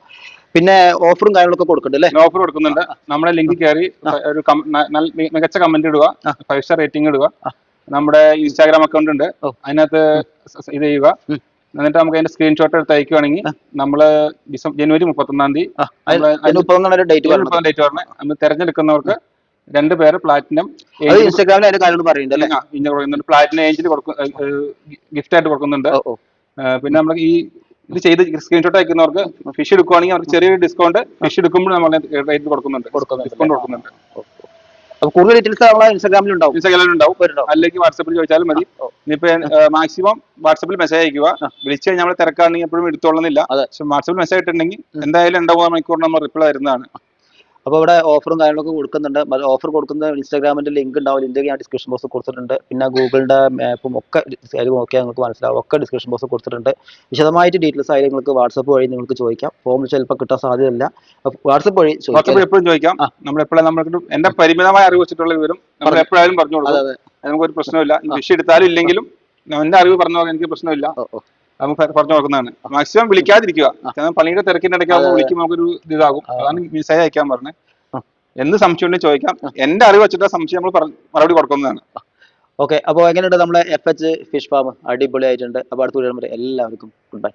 പിന്നെ ഓഫറും കാര്യങ്ങളൊക്കെ കൊടുക്കണ്ടല്ലേ അല്ലേ? ഓഫർ കൊടുക്കുന്നുണ്ട്. നമ്മുടെ ലിങ്ക് കയറി ഒരു മികച്ച കമന്റ് ഇടുക. ഫൈവ് സ്റ്റാർ റേറ്റിംഗ് ഇടുക. നമ്മുടെ ഇൻസ്റ്റാഗ്രാം അക്കൗണ്ട് ഉണ്ട്. അതിനകത്ത് ഇത് ചെയ്യുക. എന്നിട്ട് നമുക്ക് അതിന്റെ സ്ക്രീൻഷോട്ട് എടുത്ത് അയക്കുവാണെങ്കിൽ നമ്മൾ ജനുവരി മുപ്പത്തൊന്നാം തീയതി ഡേറ്റ് പറഞ്ഞത് നമ്മൾ തിരഞ്ഞെടുക്കുന്നവർക്ക് രണ്ട് പേര് പ്ലാറ്റിനം ഇൻസ്റ്റാഗ്രാമിൽ കാര്യങ്ങൾ പറയുന്നുണ്ട് പ്ലാറ്റിനം ഏഞ്ചിൽ ഗിഫ്റ്റ് ആയിട്ട് കൊടുക്കുന്നുണ്ട്. പിന്നെ നമ്മൾ ഈ ഇത് ചെയ്ത് സ്ക്രീൻഷോട്ട് അയക്കുന്നവർക്ക് ഫിഷ് എടുക്കുവാണെങ്കിൽ അവർക്ക് ചെറിയൊരു ഡിസ്കൗണ്ട് ഫിഷ് എടുക്കുമ്പോൾ നമ്മൾ റേറ്റ് കൊടുക്കുന്നുണ്ട്. ഡിസ്കൗണ്ട് കൊടുക്കുന്നുണ്ട്. അപ്പൊ കൂടുതൽ ഡീറ്റെയിൽസ് നമ്മളെ ഇൻസ്റ്റാഗ്രാമിൽ ഉണ്ടാവും. ഇൻസ്റ്റാഗ്രാമിൽ ഉണ്ടാവും? അല്ലെങ്കിൽ വാട്സപ്പിൽ ചോദിച്ചാലും മതി. ഇനിയിപ്പോ മാക്സിമം വാട്സപ്പിൽ മെസ്സേജ് അയക്കുക. വിളിച്ചു കഴിഞ്ഞാൽ നമ്മൾ തിരക്കാണെങ്കിൽ എപ്പോഴും എടുത്തോളുന്നില്ല. പക്ഷെ വാട്സപ്പിൽ മെസ്സേജ് ഇട്ടിട്ടുണ്ടെങ്കിൽ എന്തായാലും രണ്ടോ മൂന്നോ മണിക്കൂർ നമ്മൾ റിപ്ലൈ വരുന്നതാണ് അപ്പോൾ ഇവിടെ ഓഫറും കാര്യങ്ങളൊക്കെ കൊടുക്കുന്നുണ്ട്. ഓഫർ കൊടുക്കുന്ന ഇൻസ്റ്റാഗ്രാമിന്റെ ലിങ്ക് ഉണ്ടാവും. ലിങ്ക് ഞാൻ ഡിസ്ക്രിപ്ഷൻ ബോക്സ് കൊടുത്തിട്ടുണ്ട്. പിന്നെ ഗൂഗിളിന്റെ മാപ്പും ഒക്കെ അതിൽ നോക്കിയാൽ നിങ്ങൾക്ക് മനസ്സിലാവും. ഒക്കെ ഡിസ്ക്രിപ്ഷൻ ബോക്സ് കൊടുത്തിട്ടുണ്ട്. വിശദമായിട്ട് ഡീറ്റെയിൽസ് ആയി നിങ്ങൾക്ക് വാട്സപ്പ് വഴി നിങ്ങൾക്ക് ചോദിക്കാം. ഫോം ചിലപ്പോൾ കിട്ടാൻ സാധ്യതയില്ല. വാട്സപ്പ് വഴി ചോദിക്കാം. വാട്സപ്പിൽ എപ്പോഴും ചോദിക്കാം. നമ്മൾ എപ്പോഴും നമ്മൾക്ക് എന്താ പരിമിതമായ അറിവ് വെച്ചിട്ടുള്ള വിവരം നമ്മൾ എപ്പോഴായാലും പറഞ്ഞു അതെ കൊടുക്കും അതെ. അത് നമുക്കൊരു പ്രശ്നമില്ല വിഷയം എടുത്താലും ഇല്ലെങ്കിലും എന്റെ അറിവ് പറഞ്ഞു എനിക്ക് പ്രശ്നമില്ല. നമുക്ക് പറഞ്ഞു നോക്കുന്നതാണ്. മാക്സിമം വിളിക്കാതിരിക്കുക. പള്ളിയുടെ പണിയുടെ തിരക്കിന്റെ ഇടയ്ക്ക് ആകുമ്പോൾ വിളിക്കുമ്പോൾ നമുക്കൊരു ഇതാകും. അതാണ് മെസ്സേജ് അയക്കാൻ പറഞ്ഞത്. എന്ത് സംശയം ഉണ്ടെങ്കിൽ ചോദിക്കാം. എന്റെ അറിവ് വെച്ചിട്ട് സംശയം നമ്മൾ മറുപടി കൊടുക്കുന്നതാണ്. ഓക്കെ അപ്പോൾ എങ്ങനെയുണ്ട് നമ്മുടെ എഫ് എച്ച് ഫിഷ് ഫാം അടിപൊളിയായിട്ടുണ്ട്. അപ്പോൾ അടുത്ത വീഡിയോ എല്ലാവർക്കും ഗുഡ് ബൈ